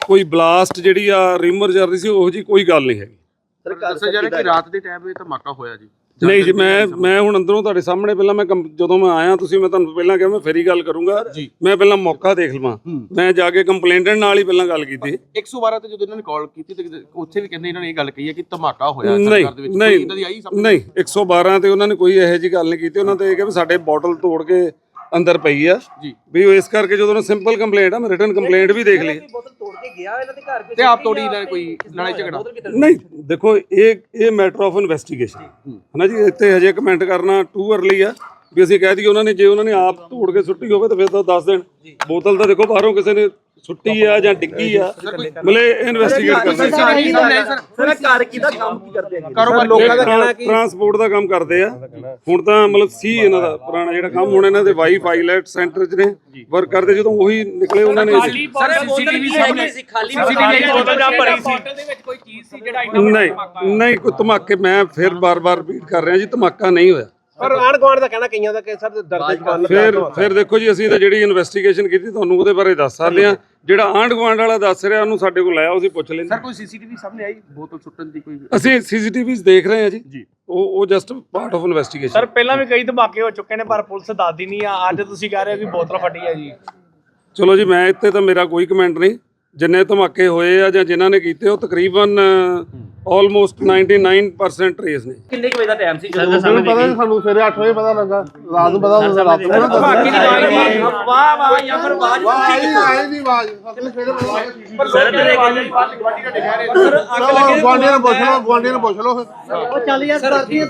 ਕੋਈ ਬਲਾਸਟ ਜਿਹੜੀ ਆ ਰਿਮਰ ਚੱਲ ਰਹੀ ਸੀ ਉਹੋ ਜੀ ਕੋਈ ਗੱਲ ਨਹੀਂ ਹੈਗੀ। ਦੱਸਿਆ ਜਾ ਰਿਹਾ ਕਿ ਰਾਤ ਦੇ ਟਾਈਮ ਇਹ ਧਮਾਕਾ ਹੋਇਆ ਜੀ। ਨਹੀਂ ਜੀ ਮੈਂ ਮੈਂ ਹੁਣ ਅੰਦਰੋਂ ਤੁਹਾਡੇ ਸਾਹਮਣੇ ਪਹਿਲਾਂ ਮੈਂ ਜਦੋਂ ਮੈਂ ਆਇਆ ਤੁਸੀਂ ਮੈਂ ਤੁਹਾਨੂੰ ਪਹਿਲਾਂ ਕਿਹਾ ਮੈਂ ਫੇਰੀ ਗੱਲ ਕਰੂੰਗਾ। ਮੈਂ ਪਹਿਲਾਂ ਮੌਕਾ ਦੇਖ ਲਵਾਂ। ਮੈਂ ਜਾ ਕੇ ਕੰਪਲੇਂਟੈਂਟ ਨਾਲ ਹੀ ਪਹਿਲਾਂ ਗੱਲ ਕੀਤੀ। 112 ਤੇ ਜਦੋਂ ਇਹਨਾਂ ਨੇ ਕਾਲ ਕੀਤੀ ਤੇ ਉੱਥੇ ਵੀ ਕਹਿੰਦੇ ਇਹਨਾਂ ਨੇ ਇਹ ਗੱਲ ਕਹੀ ਹੈ ਕਿ ਧਮਾਕਾ ਹੋਇਆ ਨਹੀਂ ਸਰਕਾਰ ਦੇ ਵਿੱਚ। ਕੋਈ ਨਹੀਂ ਇਦਾਂ ਦੀ ਆਈ ਸਭ ਨਹੀਂ 112 ਤੇ ਉਹਨਾਂ ਨੇ ਕੋਈ ਇਹੋ ਜੀ ਗੱਲ ਨਹੀਂ ਕੀਤੀ। ਉਹਨਾਂ ਤੇ ਇਹ ਵੀ ਸਾਡੇ ਬੋਟਲ ਤੋੜ ਕੇ ਅੰਦਰ ਪਈ ਆ। ਜੀ। ਵੀ ਉਹ ਇਸ ਕਰਕੇ ਜਦੋਂ ਸਿੰਪਲ ਕੰਪਲੇਂਟ ਆ ਮੈਂ ਰਿਟਨ ਕੰਪਲੇਂਟ ਵੀ ਦੇਖ ਲਈ। ਤੇ ਆਪ ਤੋੜੀ ਇਹਨਾਂ ਨੇ ਕੋਈ ਲੜਾਈ ਝਗੜਾ? ਨਹੀਂ ਦੇਖੋ ਇਹ ਇਹ ਮੈਟਰ ਆਫ ਇਨਵੈਸਟੀਗੇਸ਼ਨ ਹਨਾ ਜੀ ਇੱਥੇ ਹਜੇ ਕਮੈਂਟ ਕਰਨਾ ਟੂ ਅਰਲੀ ਆ। ਵੀ ਅਸੀਂ ਕਹਿ ਦਈਏ ਉਹਨਾਂ ਨੇ ਜੇ ਉਹਨਾਂ ਨੇ ਆਪ ਤੋੜ ਕੇ ਸੁੱਟੀ ਹੋਵੇ ਤਾਂ ਫਿਰ ਤਾਂ ਦੱਸ ਦੇਣ ਬੋਤਲ ਤਾਂ ਦੇਖੋ ਬਾਹਰੋਂ ਕਿਸੇ ਨੇ ਸੁੱਟੀ ਆ ਜਾਂ ਡਿੱਗੀ ਆ? ਮਤਲਬ ਇਨਵੈਸਟੀਗੇਟ ਨਹੀਂ ਸਾਹਮਣੇ ਸਰ ਸਰ ਘਰ ਕਿਹਦਾ ਕੰਮ ਕੀ ਕਰਦੇ ਆ ਕਾਰੋਬਾਰ ਲੋਕਾਂ ਦਾ ਕਹਿਣਾ ਕਿ ਟਰਾਂਸਪੋਰਟ ਦਾ ਕੰਮ ਕਰਦੇ ਆ। ਹੁਣ ਤਾਂ ਮਤਲਬ ਸੀ ਇਹਨਾਂ ਦਾ ਪੁਰਾਣਾ ਜਿਹੜਾ ਕੰਮ ਹੁਣ ਇਹਨਾਂ ਦੇ ਵਾਈ ਪਾਇਲਟ ਸੈਂਟਰ 'ਚ ਨੇ ਵਰਕ ਕਰਦੇ ਜਦੋਂ ਉਹੀ ਨਿਕਲੇ ਉਹਨਾਂ ਨੇ ਸਰ ਸੀਸੀਟੀਵੀ ਸਾਹਮਣੇ ਸੀ ਖਾਲੀ ਬੋਤਲ ਜਾਂ ਭਰੀ ਸੀ? ਨਹੀਂ ਨਹੀਂ ਕੋਈ ਧਮਾਕੇ ਮੈਂ ਫਿਰ ਬਾਰ-ਬਾਰ ਰਿਪੀਟ ਕਰ ਰਿਹਾ ਜੀ ਧਮਾਕਾ ਨਹੀਂ ਹੋਇਆ। ਪਰ ਆਣ ਗਵਾਂਡ ਦਾ ਕਹਿਣਾ ਕਈਆਂ ਦਾ ਕਿ ਸਰ ਦਰਦ ਜਵਾਨ ਫਿਰ ਫਿਰ ਦੇਖੋ ਜੀ ਅਸੀਂ ਤਾਂ ਜਿਹੜੀ ਇਨਵੈਸਟੀਗੇਸ਼ਨ ਕੀਤੀ ਤੁਹਾਨੂੰ ਉਹਦੇ ਬਾਰੇ ਦੱਸ ਸਕਦੇ ਆ ਜਿਹੜਾ ਆਂਢ ਗੁਆਂਢ ਵਾਲਾ ਦੱਸ ਰਿਹਾ ਉਹਨੂੰ ਸਾਡੇ ਕੋਲ ਆਇਆ ਅਸੀਂ ਪੁੱਛ ਲੈਂਦੇ ਸਰ ਕੋਈ ਸੀਸੀਟੀਵੀ ਸਾਹਮਣੇ ਆਈ? ਬੋਤਲ ਸੁੱਟਣ ਦੀ ਕੋਈ ਅਸੀਂ ਸੀਸੀਟੀਵੀਜ਼ ਦੇਖ ਰਹੇ ਹਾਂ ਜੀ। ਉਹ ਉਹ just part of investigation sir ਪਹਿਲਾਂ ਵੀ ਕਈ ਧਮਾਕੇ ਹੋ ਚੁੱਕੇ ਨੇ ਪਰ ਪੁਲਿਸ ਦੱਸਦੀ ਨਹੀਂ ਆ। ਅੱਜ ਤੁਸੀਂ ਕਹਿ ਰਹੇ ਹੋ ਕਿ ਬੋਤਲ ਫਟੀ ਹੈ ਜੀ। ਚਲੋ ਜੀ ਮੈਂ ਇੱਥੇ ਤਾਂ ਮੇਰਾ ਕੋਈ ਕਮੈਂਟ ਨਹੀਂ। ਜਿੰਨੇ ਧਮਾਕੇ ਹੋਏ ਆ ਜਾਂ ਜਿਨ੍ਹਾਂ ਨੇ ਕੀਤੇ ਉਹ ਤਕਰੀਬਨ ਆਲਮੋਸਟ 99% ਟਰੇਸ ਨੇ। ਕਿੰਨੇ ਕੁ ਵਜੇ ਦਾ ਟਾਈਮ ਸੀ ਜਦੋਂ? ਮੈਨੂੰ ਪਤਾ ਨਹੀਂ ਸਾਨੂੰ ਸਵੇਰੇ 8 ਵਜੇ ਪਤਾ ਲੱਗਾ। ਰਾਤ ਨੂੰ ਪਤਾ ਲੱਗਾ ਰਾਤ ਨੂੰ ਪਤਾ ਧਮਾਕੇ ਦੀ ਆਵਾਜ਼ ਵਾਹ ਵਾਹ ਜਾਂ ਫਿਰ ਆਵਾਜ਼ ਆਈ ਨਹੀਂ ਆਈ। ਨਹੀਂ ਆਵਾਜ਼। ਸਾਨੂੰ ਸਵੇਰੇ ਪਤਾ ਲੱਗਾ। ਸਰ ਤੇਰੇ ਗਵਾਂਡੀਆਂ ਨੂੰ ਪੁੱਛ ਲਓ ਗਵਾਂਡੀਆਂ ਨੂੰ ਪੁੱਛ ਲਓ ਫਿਰ।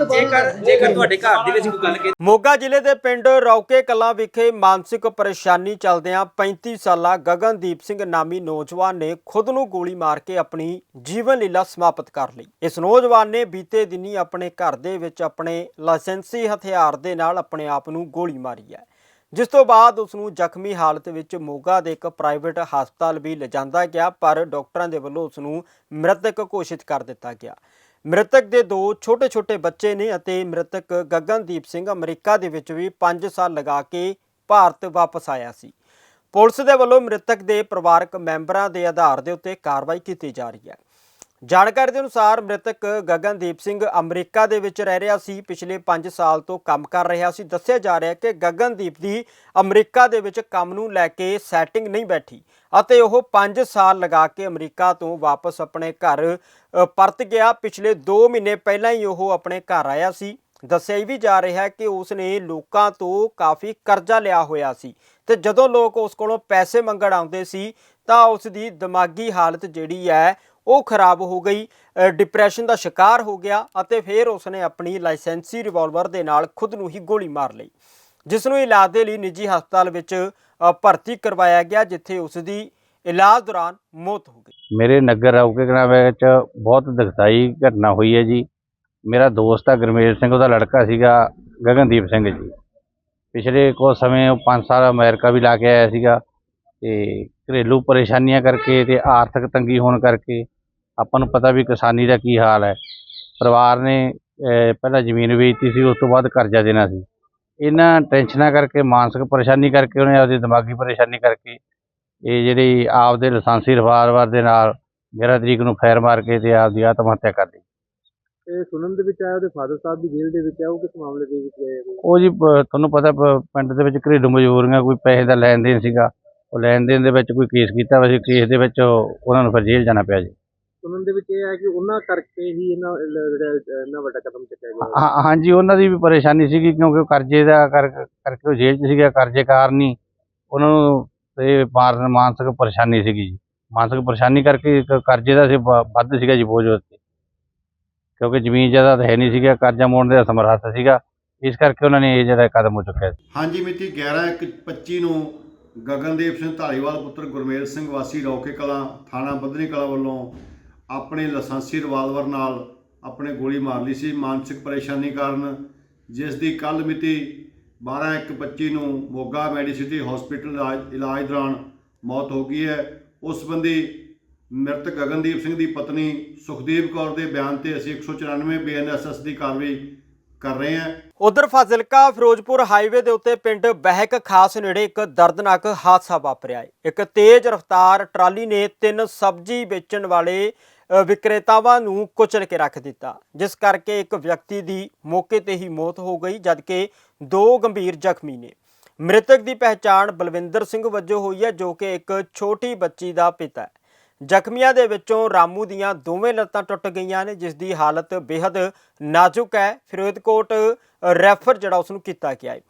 ਜੇਕਰ ਜੇਕਰ ਤੁਹਾਡੇ ਘਰ ਦੇ ਵਿੱਚ ਕੋਈ ਗੱਲ ਕੀਤੀ। ਮੋਗਾ ਜ਼ਿਲ੍ਹੇ ਦੇ ਪਿੰਡ ਰੌਕੇ ਕਲਾਂ ਵਿਖੇ ਮਾਨਸਿਕ ਪਰੇਸ਼ਾਨੀ ਚੱਲਦਿਆਂ 35 ਸਾਲਾ ਗਗਨਦੀਪ ਸਿੰਘ ਨਾਮੀ ਨੌਜਵਾਨ ਨੇ ਖੁਦ ਨੂੰ ਗੋਲੀ ਮਾਰ ਕੇ ਆਪਣੀ ਜੀਵਨ ਲੀਲਾ ਸਮਾਪਤ ਕਰ ਲਈ। ਇਸ ਨੌਜਵਾਨ ਨੇ ਬੀਤੇ ਦਿਨੀ ਆਪਣੇ ਘਰ ਦੇ ਵਿੱਚ ਆਪਣੇ ਲਾਇਸੈਂਸੀ ਹਥਿਆਰ ਦੇ ਨਾਲ ਆਪਣੇ ਆਪ ਨੂੰ ਗੋਲੀ ਮਾਰੀ ਹੈ। ਜਿਸ ਤੋਂ ਬਾਅਦ ਉਸ ਨੂੰ ਜ਼ਖਮੀ ਹਾਲਤ ਵਿੱਚ ਮੋਗਾ ਦੇ ਇੱਕ ਪ੍ਰਾਈਵੇਟ ਹਸਪਤਾਲ ਵੀ ਲਿਜਾਂਦਾ ਗਿਆ, ਪਰ ਡਾਕਟਰਾਂ ਦੇ ਵੱਲੋਂ ਉਸ ਨੂੰ ਮ੍ਰਿਤਕ ਘੋਸ਼ਿਤ ਕਰ ਦਿੱਤਾ ਗਿਆ। ਮ੍ਰਿਤਕ ਦੇ ਦੋ ਛੋਟੇ-ਛੋਟੇ ਬੱਚੇ ਨੇ ਅਤੇ ਮ੍ਰਿਤਕ ਗਗਨਦੀਪ ਸਿੰਘ ਅਮਰੀਕਾ ਦੇ ਵਿੱਚ ਵੀ 5 ਸਾਲ ਲਗਾ ਕੇ ਭਾਰਤ ਵਾਪਸ ਆਇਆ ਸੀ। ਪੁਲਿਸ ਦੇ ਵੱਲੋਂ ਮ੍ਰਿਤਕ ਦੇ ਪਰਿਵਾਰਕ ਮੈਂਬਰਾਂ ਦੇ ਆਧਾਰ ਦੇ ਉੱਤੇ ਕਾਰਵਾਈ ਕੀਤੀ ਜਾ ਰਹੀ ਹੈ। ਜਾਣਕਾਰੀ ਦੇ ਅਨੁਸਾਰ ਮ੍ਰਿਤਕ ਗਗਨਦੀਪ ਸਿੰਘ ਅਮਰੀਕਾ ਦੇ ਵਿੱਚ ਰਹਿ ਰਿਹਾ ਸੀ। ਪਿਛਲੇ 5 ਸਾਲ ਤੋਂ ਕੰਮ ਕਰ ਰਿਹਾ ਸੀ। ਦੱਸਿਆ ਜਾ ਰਿਹਾ ਹੈ ਕਿ ਗਗਨਦੀਪ ਦੀ ਅਮਰੀਕਾ ਦੇ ਵਿੱਚ ਕੰਮ ਨੂੰ ਲੈ ਕੇ ਸੈਟਿੰਗ ਨਹੀਂ ਬੈਠੀ ਅਤੇ ਉਹ 5 ਸਾਲ ਲਗਾ ਕੇ ਅਮਰੀਕਾ ਤੋਂ ਵਾਪਸ ਆਪਣੇ ਘਰ ਪਰਤ ਗਿਆ। ਪਿਛਲੇ 2 ਮਹੀਨੇ ਪਹਿਲਾਂ ਹੀ ਉਹ ਆਪਣੇ ਘਰ ਆਇਆ ਸੀ। ਦੱਸਿਆ ਇਹ ਵੀ ਜਾ ਰਿਹਾ ਹੈ ਕਿ ਉਸ ਨੇ ਲੋਕਾਂ ਤੋਂ ਕਾਫੀ ਕਰਜ਼ਾ ਲਿਆ ਹੋਇਆ ਸੀ। ਤੇ ਜਦੋਂ ਲੋਕ ਉਸ ਕੋਲੋਂ ਪੈਸੇ ਮੰਗਣ ਆਉਂਦੇ ਸੀ, ਤਾਂ ਉਸ ਦੀ ਦਿਮਾਗੀ ਹਾਲਤ ਜਿਹੜੀ ਹੈ, ਉਹ ਖਰਾਬ ਹੋ ਗਈ ਡਿਪਰੈਸ਼ਨ ਦਾ ਸ਼ਿਕਾਰ ਹੋ ਗਿਆ ਅਤੇ ਫਿਰ ਉਸਨੇ ਆਪਣੀ ਲਾਇਸੈਂਸੀ ਰਿਵਾਲਵਰ ਦੇ ਨਾਲ ਖੁਦ ਨੂੰ ਹੀ ਗੋਲੀ ਮਾਰ ਲਈ। ਜਿਸ ਨੂੰ ਇਲਾਜ ਦੇ ਲਈ ਨਿੱਜੀ ਹਸਪਤਾਲ ਵਿੱਚ ਭਰਤੀ ਕਰਵਾਇਆ ਗਿਆ, ਜਿੱਥੇ ਉਸ ਦੀ ਇਲਾਜ ਦੌਰਾਨ ਮੌਤ ਹੋ ਗਈ। ਮੇਰੇ ਨਗਰ ਰੌਕੇਕਣਾ ਵਿੱਚ ਬਹੁਤ ਦੁਖਦਾਈ ਘਟਨਾ ਹੋਈ ਹੈ ਜੀ। ਮੇਰਾ ਦੋਸਤ ਆ ਗੁਰਮੇਲ ਸਿੰਘ, ਉਹਦਾ ਲੜਕਾ ਸੀਗਾ ਗਗਨਦੀਪ ਸਿੰਘ ਜੀ। ਪਿਛਲੇ ਕੁਝ ਸਮੇਂ ਉਹ 5 ਸਾਲ ਅਮਰੀਕਾ ਵੀ ਲਾ ਕੇ ਆਇਆ ਸੀਗਾ ਤੇ ਘਰੇਲੂ ਪਰੇਸ਼ਾਨੀਆਂ ਕਰਕੇ ਤੇ ਆਰਥਿਕ ਤੰਗੀ ਹੋਣ ਕਰਕੇ ਆਪਾਂ ਨੂੰ ਪਤਾ ਵੀ ਕਿਸਾਨੀ ਦਾ ਕੀ ਹਾਲ ਹੈ। ਪਰਿਵਾਰ ਨੇ ਪਹਿਲਾਂ ਜ਼ਮੀਨ ਵੇਚਤੀ ਸੀ, ਉਸ ਤੋਂ ਬਾਅਦ ਕਰਜ਼ਾ ਦੇਣਾ ਸੀ। ਇਹਨਾਂ ਟੈਨਸ਼ਨਾਂ ਕਰਕੇ, ਮਾਨਸਿਕ ਪਰੇਸ਼ਾਨੀ ਕਰਕੇ ਉਹਨੇ ਆਪਦੀ ਦਿਮਾਗੀ ਪਰੇਸ਼ਾਨੀ ਕਰਕੇ ਇਹ ਜਿਹੜੀ ਆਪਦੇ ਲਾਇਸੈਂਸੀ ਰਿਵਾਲਵਰ ਦੇ ਨਾਲ 11 ਤਰੀਕ ਨੂੰ ਫਾਇਰ ਮਾਰ ਕੇ ਤੇ ਆਪਦੀ ਆਤਮ ਹੱਤਿਆ ਕਰ ਲਈ। ਇਹ ਸੁਣਨ ਦੇ ਵਿੱਚ ਆਇਆ ਉਹਦੇ ਫਾਦਰ ਸਾਹਿਬ ਵੀ ਜੇਲ੍ਹ ਦੇ ਵਿੱਚ ਆ ਉਹ ਕਿਸ ਮਾਮਲੇ ਦੇ ਵਿੱਚ ਗਏ ਨੇ? ਉਹ ਜੀ ਪ- ਤੁਹਾਨੂੰ ਪਤਾ ਪ- ਪਿੰਡ ਦੇ ਵਿੱਚ ਘਰੇਲੂ ਮਜਬੂਰੀਆਂ ਕੋਈ ਪੈਸੇ ਦਾ ਲੈਣ ਦੇਣ ਸੀਗਾ। ਉਹ ਲੈਣ ਦੇਣ ਦੇ ਵਿੱਚ ਕੋਈ ਕੇਸ ਕੀਤਾ ਵੈਸੇ ਕੇਸ ਦੇ ਵਿੱਚ ਉਹ- ਉਹਨਾਂ ਨੂੰ ਫਿਰ ਜੇਲ੍ਹ ਜਾਣਾ ਪਿਆ ਜੀ। ਸੁਣਨ ਦੇ ਵਿੱਚ ਇਹ ਹੈ ਕਿ ਉਹਨਾਂ ਕਰਕੇ ਹੀ ਇਹਨਾਂ ਲ- ਜਿਹੜਾ ਇੰਨਾ ਵੱਡਾ ਕਦਮ ਚੱਕਿਆ ਗਿਆ। ਹਾਂ- ਹਾਂਜੀ ਉਹਨਾਂ ਦੀ ਵੀ ਪਰੇਸ਼ਾਨੀ ਸੀਗੀ ਕਿਉਂਕਿ ਉਹ ਕਰਜ਼ੇ ਦਾ ਕਰ ਕਰਕੇ ਉਹ ਜੇਲ੍ਹ 'ਚ ਸੀਗਾ ਕਰਜ਼ੇ ਕਾਰਨ ਹੀ ਉਹਨਾਂ ਨੂੰ ਤੇ ਮਾਨਸਿਕ ਪਰੇਸ਼ਾਨੀ ਸੀਗੀ ਜੀ। ਮਾਨਸਿਕ ਪਰੇਸ਼ਾਨੀ ਕਰਕੇ ਇੱਕ ਕਰਜ਼ੇ ਦਾ ਸੀ ਵੱਧ ਸੀਗਾ ਜੀ ਬੋਝ ਉੱਤੇ। ਕਿਉਂਕਿ ਜ਼ਮੀਨ ਜਾਇਦਾਦ ਹੈ ਨਹੀਂ ਸੀਗਾ, ਕਰਜ਼ਾ ਮੋੜਨ ਦੇ ਸਮਰੱਥ ਸੀਗਾ। ਇਸ ਕਰਕੇ ਉਹਨਾਂ ਨੇ ਇਹ ਜਿਹੜਾ ਕਦਮ ਚੁੱਕਿਆ ਹਾਂਜੀ ਮਿਤੀ 11/1/25 ਨੂੰ ਗਗਨਦੀਪ ਸਿੰਘ ਢਾਲੀਵਾਲ ਪੁੱਤਰ ਗੁਰਮੇਲ ਸਿੰਘ ਵਾਸੀ ਰੌਕੇ ਕਲਾਂ, ਥਾਣਾ ਬੱਧਨੀ ਕਲਾਂ ਵੱਲੋਂ ਆਪਣੇ ਲਾਇਸੈਂਸੀ ਰਿਵਾਲਵਰ ਨਾਲ ਆਪਣੇ ਗੋਲੀ ਮਾਰ ਲਈ ਸੀ। ਮਾਨਸਿਕ ਪਰੇਸ਼ਾਨੀ ਕਾਰਨ ਜਿਸ ਦੀ ਕੱਲ ਮਿਤੀ 12/1/25 ਨੂੰ ਮੋਗਾ ਮੈਡੀਸਿਟੀ ਹਸਪੀਟਲ ਇਲਾਜ ਇਲਾਜ ਦੌਰਾਨ ਮੌਤ ਹੋ ਗਈ ਹੈ। ਉਸ ਸੰਬੰਧੀ ਮ੍ਰਿਤਕ ਗਗਨਦੀਪ ਸਿੰਘ ਦੀ ਪਤਨੀ ਸੁਖਦੀਪ ਕੌਰ ਦੇ ਬਿਆਨ ਤੇ ਅਸੀਂ 194 ਬੀਐਨਐਸਐਸ ਦੀ ਕਾਰਵਾਈ ਕਰ ਰਹੇ ਹਾਂ। ਉਧਰ ਫਾਜ਼ਿਲਕਾ ਫਿਰੋਜ਼ਪੁਰ ਹਾਈਵੇ ਦੇ ਉੱਤੇ ਪਿੰਡ ਬਹਿਕ ਖਾਸ ਨੇੜੇ ਇੱਕ ਦਰਦਨਾਕ ਹਾਦਸਾ ਵਾਪਰਿਆ ਹੈ। ਇੱਕ ਤੇਜ਼ ਰਫ਼ਤਾਰ ਟਰਾਲੀ ਨੇ ਤਿੰਨ ਸਬਜ਼ੀ ਵੇਚਣ ਵਾਲੇ ਵਿਕਰੇਤਾਵਾਂ ਨੂੰ ਕੁਚਲ ਕੇ ਰੱਖ ਦਿੱਤਾ। ਜਿਸ ਕਰਕੇ ਇੱਕ ਵਿਅਕਤੀ ਦੀ ਮੌਕੇ ਤੇ ਹੀ ਮੌਤ ਹੋ ਗਈ, ਜਦਕਿ ਦੋ ਗੰਭੀਰ ਜ਼ਖਮੀ ਨੇ। ਮ੍ਰਿਤਕ ਦੀ ਪਹਿਚਾਣ ਬਲਵਿੰਦਰ ਸਿੰਘ ਵਜੋਂ ਹੋਈ ਹੈ, ਜੋ ਕਿ ਇੱਕ ਛੋਟੀ ਬੱਚੀ ਦਾ ਪਿਤਾ ਹੈ। ਜ਼ਖਮੀਆਂ ਦੇ ਵਿੱਚੋਂ ਰਾਮੂ ਦੀਆਂ ਦੋਵੇਂ ਲੱਤਾਂ ਟੁੱਟ ਗਈਆਂ ਨੇ, ਜਿਸ ਦੀ ਹਾਲਤ ਬੇहद ਨਾਜ਼ੁਕ ਹੈ। ਫਿਰੋਜ਼ਕੋਟ ਰੈਫਰ ਜਿਹੜਾ ਉਸ ਨੂੰ ਕੀਤਾ ਗਿਆ ਹੈ।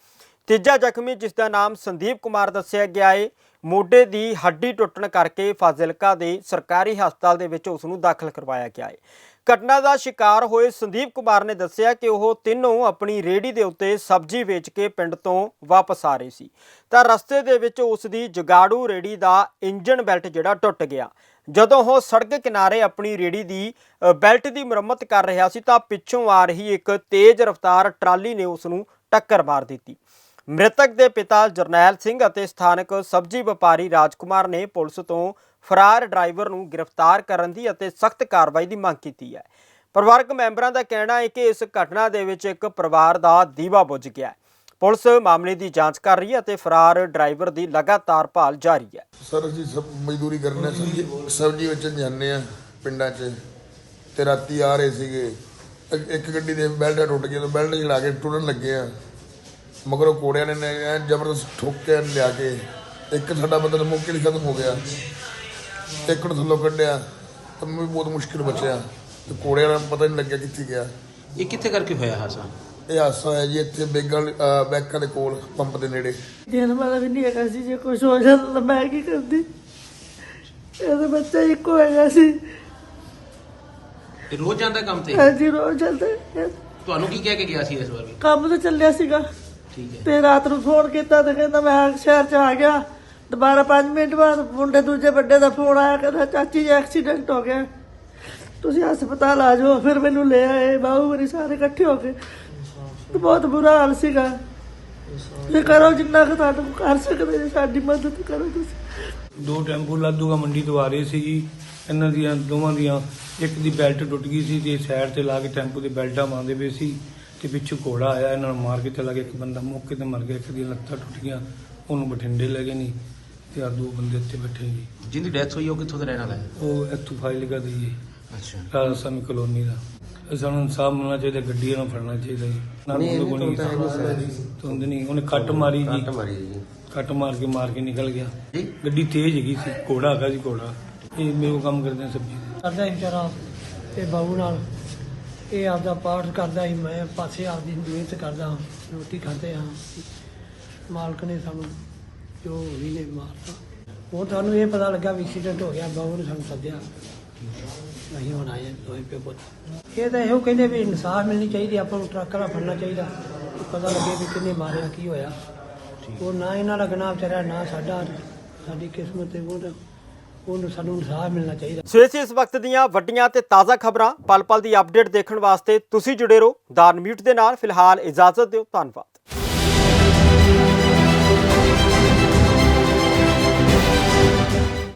ਤੀਜਾ ਜ਼ਖਮੀ, ਜਿਸ ਦਾ ਨਾਮ ਸੰਦੀਪ ਕੁਮਾਰ ਦੱਸਿਆ ਗਿਆ ਹੈ, ਮੋਢੇ ਦੀ ਹੱਡੀ ਟੁੱਟਣ ਕਰਕੇ ਫਾਜ਼ਿਲਕਾ ਦੇ ਸਰਕਾਰੀ ਹਸਪਤਾਲ ਦੇ ਵਿੱਚ ਉਸ ਨੂੰ ਦਾਖਲ ਕਰਵਾਇਆ ਗਿਆ ਹੈ। ਘਟਨਾ ਦਾ ਸ਼ਿਕਾਰ ਹੋਏ ਸੰਦੀਪ ਕੁਮਾਰ ਨੇ ਦੱਸਿਆ ਕਿ ਉਹ ਤਿੰਨੋਂ ਆਪਣੀ ਰੇਹੜੀ ਦੇ ਉੱਤੇ ਸਬਜ਼ੀ ਵੇਚ ਕੇ ਪਿੰਡ ਤੋਂ ਵਾਪਸ ਆ ਰਹੇ ਸੀ। ਤਾਂ ਰਸਤੇ ਦੇ ਵਿੱਚ ਉਸ ਦੀ ਜਗਾੜੂ ਰੇਹੜੀ ਦਾ ਇੰਜਨ ਬੈਲਟ ਜਿਹੜਾ ਟੁੱਟ ਗਿਆ। ਜਦੋਂ ਉਹ ਸੜਕ ਕਿਨਾਰੇ ਆਪਣੀ ਰੇੜੀ ਦੀ ਬੈਲਟ ਦੀ ਮੁਰੰਮਤ ਕਰ ਰਿਹਾ ਸੀ ਤਾਂ ਪਿੱਛੋਂ ਆ ਰਹੀ ਇੱਕ ਤੇਜ਼ ਰਫ਼ਤਾਰ ਟਰਾਲੀ ਨੇ ਉਸ ਨੂੰ ਟੱਕਰ ਮਾਰ ਦਿੱਤੀ। ਮ੍ਰਿਤਕ ਦੇ ਪਿਤਾ ਜਰਨੈਲ ਸਿੰਘ ਅਤੇ ਸਥਾਨਕ ਸਬਜ਼ੀ ਵਪਾਰੀ ਰਾਜਕੁਮਾਰ ਨੇ ਪੁਲਿਸ ਤੋਂ ਫਰਾਰ ਡਰਾਈਵਰ ਨੂੰ ਗ੍ਰਿਫਤਾਰ ਕਰਨ ਦੀ ਅਤੇ ਸਖਤ ਕਾਰਵਾਈ ਦੀ ਮੰਗ ਕੀਤੀ ਹੈ। ਪਰਿਵਾਰਕ ਮੈਂਬਰਾਂ ਦਾ ਕਹਿਣਾ ਹੈ ਕਿ ਇਸ ਘਟਨਾ ਦੇ ਵਿੱਚ ਇੱਕ ਪਰਿਵਾਰ ਦਾ ਦੀਵਾ ਬੁਝ ਗਿਆ ਹੈ। ਪੁਲਿਸ ਮਾਮਲੇ ਦੀ ਜਾਂਚ ਕਰ ਰਹੀ ਹੈ ਅਤੇ ਫਰਾਰ ਡਰਾਈਵਰ ਦੀ ਲਗਾਤਾਰ ਭਾਲ ਜਾਰੀ ਹੈ। ਸਰ ਅਸੀਂ ਸਭ ਮਜ਼ਦੂਰੀ ਕਰਨੇ ਸਬਜ਼ੀ ਸਬਜ਼ੀ ਵੇਚਣ ਜਾਂਦੇ ਆ ਪਿੰਡਾਂ 'ਚ ਤੇ ਰਾਤੀ ਆ ਰਹੇ ਸੀਗੇ। ਇੱਕ- ਇੱਕ ਗੱਡੀ ਦੇ ਬੈਲਟ ਟੁੱਟ ਗਿਆ ਤਾਂ ਬੈਲਟ ਚਲਾ ਕੇ ਟੁੱਟਣ ਲੱਗੇ ਆ। ਮਗਰੋਂ ਕੋੜਿਆਂ ਨੇ ਨੇ ਐਨ ਜ਼ਬਰਦਸਤ ਠੋਕ ਕੇ ਲਿਆ ਕੇ ਇੱਕ ਸਾਡਾ ਬੰਦਾ ਤਾਂ ਮੌਕੇ 'ਤੇ ਖਤਮ ਹੋ ਗਿਆ। ਇੱਕ ਨੂੰ ਥੱਲੋਂ ਕੱਢਿਆ ਤਾਂ ਮੈਂ ਵੀ ਬਹੁਤ ਮੁਸ਼ਕਿਲ ਬਚਿਆ। ਤੇ ਕੋੜਿਆਂ ਨੂੰ ਪਤਾ ਨਹੀਂ ਲੱਗਿਆ ਕਿੱਥੇ ਗਿਆ। ਇਹ ਕਿੱਥੇ ਕਰਕੇ ਹੋਇਆ ਹਾਸਾ ਇਹ ਹਾਦਸਾ ਹੋਇਆ ਜੀ ਇੱਥੇ ਬੇਗਾਂ ਅਹ ਬੈਕਾਂ ਦੇ ਕੋਲ ਪੰਪ ਦੇ ਨੇੜੇ। ਦੇਣ ਵਾਲਾ ਵੀ ਨਹੀਂ ਹੈਗਾ ਸੀ ਜੇ ਕੁਝ ਹੋ ਜਾਂਦਾ ਤਾਂ ਮੈਂ ਕੀ ਕਰਦੀ? ਇਹਦਾ ਬੱਚਾ ਇੱਕੋ ਹੈਗਾ ਸੀ। ਇਹ ਰੋਜ਼ ਜਾਂਦਾ ਕੰਮ ਤੇ? ਹਾਂਜੀ ਰੋਜ਼ ਜਾਂਦਾ। ਹੈ। ਤੁਹਾਨੂੰ ਕੀ ਕਹਿ ਕੇ ਗਿਆ ਸੀ ਇਸ ਵਾਰ ਵੀ? ਕੰਮ ਤੇ ਚੱਲਿਆ ਸੀਗਾ। ਠੀਕ ਹੈ। ਤੇ ਰਾਤ ਨੂੰ ਫੋਨ ਕੀਤਾ ਤੇ ਕਹਿੰਦਾ ਮੈਂ ਸ਼ਹਿਰ ਚ ਆ ਗਿਆ। ਦੁਬਾਰਾ 5 ਮਿੰਟ ਬਾਅਦ ਮੁੰਡੇ ਦੂਜੇ ਵੱਡੇ ਦਾ ਫੋਨ ਆਇਆ ਕਹਿੰਦਾ ਚਾਚੀ ਜੀ ਐਕਸੀਡੈਂਟ ਹੋ ਗਿਆ। ਤੁਸੀਂ ਹਸਪਤਾਲ ਆ ਜਾਓ ਫਿਰ ਮੈਨੂੰ ਲੈ ਆਏ ਬਾਹੂ ਮੇਰੀ ਸਾਰੇ ਇਕੱਠੇ ਹੋ ਕੇ ਤੇ ਬਹੁਤ ਬੁਰਾ ਹਾਲ ਸੀਗਾ। ਇਹ ਕਰੋ ਜਿੰਨਾ ਕੁ ਤੁਹਾਨੂੰ ਕਰ ਸਕਦੇ ਜੀ ਸਾਡੀ ਮਦਦ ਕਰੋ ਤੁਸੀਂ। ਦੋ ਟੈਂਪੂ ਲਾਦੂਗਾ ਮੰਡੀ ਤੋਂ ਆ ਰਹੇ ਸੀ ਜੀ। ਇਹਨਾਂ ਦੀਆਂ ਦੋਵਾਂ ਦੀਆਂ ਇੱਕ ਦੀ ਬੈਲਟ ਟੁੱਟ ਗਈ ਸੀ ਤੇ ਸਾਈਡ ਤੇ ਲਾ ਕੇ ਟੈਂਪੂ ਦੇ ਬੈਲਟਾਂ ਮਾਰਦੇ ਪਏ ਸੀ। ਤੇ ਪਿੱਛੋਂ ਘੋੜਾ ਆਇਆ ਇਹਨਾਂ ਨੂੰ ਮਾਰ ਕੇ ਚਲਾ ਗਿਆ। ਇੱਕ ਬੰਦਾ ਮੌਕੇ ਤੇ ਮਰ ਗਿਆ ਇੱਕ ਦੀਆਂ ਲੱਤਾਂ ਟੁੱਟ ਗਈਆਂ। ਉਹਨੂੰ ਬਠਿੰਡੇ ਲੈ ਗਏ ਨਹੀਂ ਤੇ ਆ ਦੋ ਬੰਦੇ ਇੱਥੇ ਬੈਠੇ ਜੀ। ਜਿਹਦੀ ਡੈਥ ਹੋਈ ਉਹ ਕਿੱਥੋਂ ਦਾ ਰਹਿਣ ਵਾਲਾ ਹੈ? ਉਹ ਇੱਥੋਂ ਫਾਈਲ ਲਗਾ ਦਈਏ ਅੱਛਾ। ਰਾਜਾ ਸਾਮੀ ਕਲੋਨੀ ਦਾ। ਸਾਨੂੰ ਇਨਸਾਫ ਮਿਲਣਾ ਚਾਹੀਦਾ ਗੱਡੀਆਂ ਨੂੰ ਫੜਨਾ ਚਾਹੀਦਾ ਜੀ। ਤੁੰਦ ਨਹੀਂ ਉਹਨੇ ਕੱਟ ਮਾਰੀ ਜੀ। ਕੱਟ ਮਾਰੀ ਜੀ। ਕੱਟ ਮਾਰ ਕੇ ਮਾਰ ਕੇ ਨਿਕਲ ਗਿਆ। ਜੀ? ਗੱਡੀ ਤੇਜ਼ ਹੈਗੀ ਸੀ ਘੋੜਾ ਹੈਗਾ ਸੀ ਘੋੜਾ। ਇਹ ਮੇਰੇ ਕੰਮ ਕਰਦੇ ਆ ਸਬਜ਼ੀ ਦੇ। ਕਰਦਾ ਸੀ ਵਿਚਾਰਾ ਤੇ ਬਾਬੂ ਨਾਲ। ਇਹ ਆਪਦਾ ਪਾਠ ਕਰਦਾ ਸੀ ਮੈਂ ਪਾਸੇ ਆਪਦੀ ਮਿਹਨਤ ਕਰਦਾ ਰੋਟੀ ਖਾਂਦੇ ਹਾਂ। ਮਾਲਕ ਨੇ ਸਾਨੂੰ ਜੋ ਵੀ ਨੇ ਮਾਰਤਾ। ਉਹ ਤੁਹਾਨੂੰ ਇਹ ਪਤਾ ਲੱਗਾ ਵੀ ਐਕਸੀਡੈਂਟ ਹੋ ਗਿਆ ਬਾਬੂ ਨੇ ਸਾਨੂੰ ਸੱਦਿਆ। ਅਸੀਂ ਹੁਣ ਆਏ ਦੋਏ ਪਿਓ ਪੁੱਤ। ਇਹ ਤਾਂ ਇਹੋ ਕਹਿੰਦੇ ਵੀ ਇਨਸਾਫ ਮਿਲਣੀ ਚਾਹੀਦੀ ਆਪਾਂ ਨੂੰ ਟਰੱਕ ਵਾਲਾ ਫੜਨਾ ਚਾਹੀਦਾ। ਪਤਾ ਲੱਗੇ ਵੀ ਕਿੰਨੇ ਮਾਰਿਆ ਕੀ ਹੋਇਆ। ਉਹ ਨਾ ਇਹਨਾਂ ਦਾ ਗੁਨਾਹ ਵਿਚਾਰਿਆ ਨਾ ਸਾਡਾ ਸਾਡੀ ਕਿਸਮਤ ਤੇ ਉਹ ਤਾਂ ਉਹਨੂੰ ਸਾਨੂੰ ਇਨਸਾਫ ਮਿਲਣਾ ਚਾਹੀਦਾ। ਸੋ ਇਹ ਸੀ ਇਸ ਵਕਤ ਦੀਆਂ ਵੱਡੀਆਂ ਤੇ ਤਾਜ਼ਾ ਖਬਰਾਂ ਪਲ ਪਲ ਦੀ ਅਪਡੇਟ ਦੇਖਣ ਵਾਸਤੇ ਤੁਸੀਂ ਜੁੜੇ ਰਹੋ ਦਾ ਨਿਊਜ਼ ਦੇ ਨਾਲ। ਫਿਲਹਾਲ ਇਜਾਜ਼ਤ ਦਿਓ ਧੰਨਵਾਦ।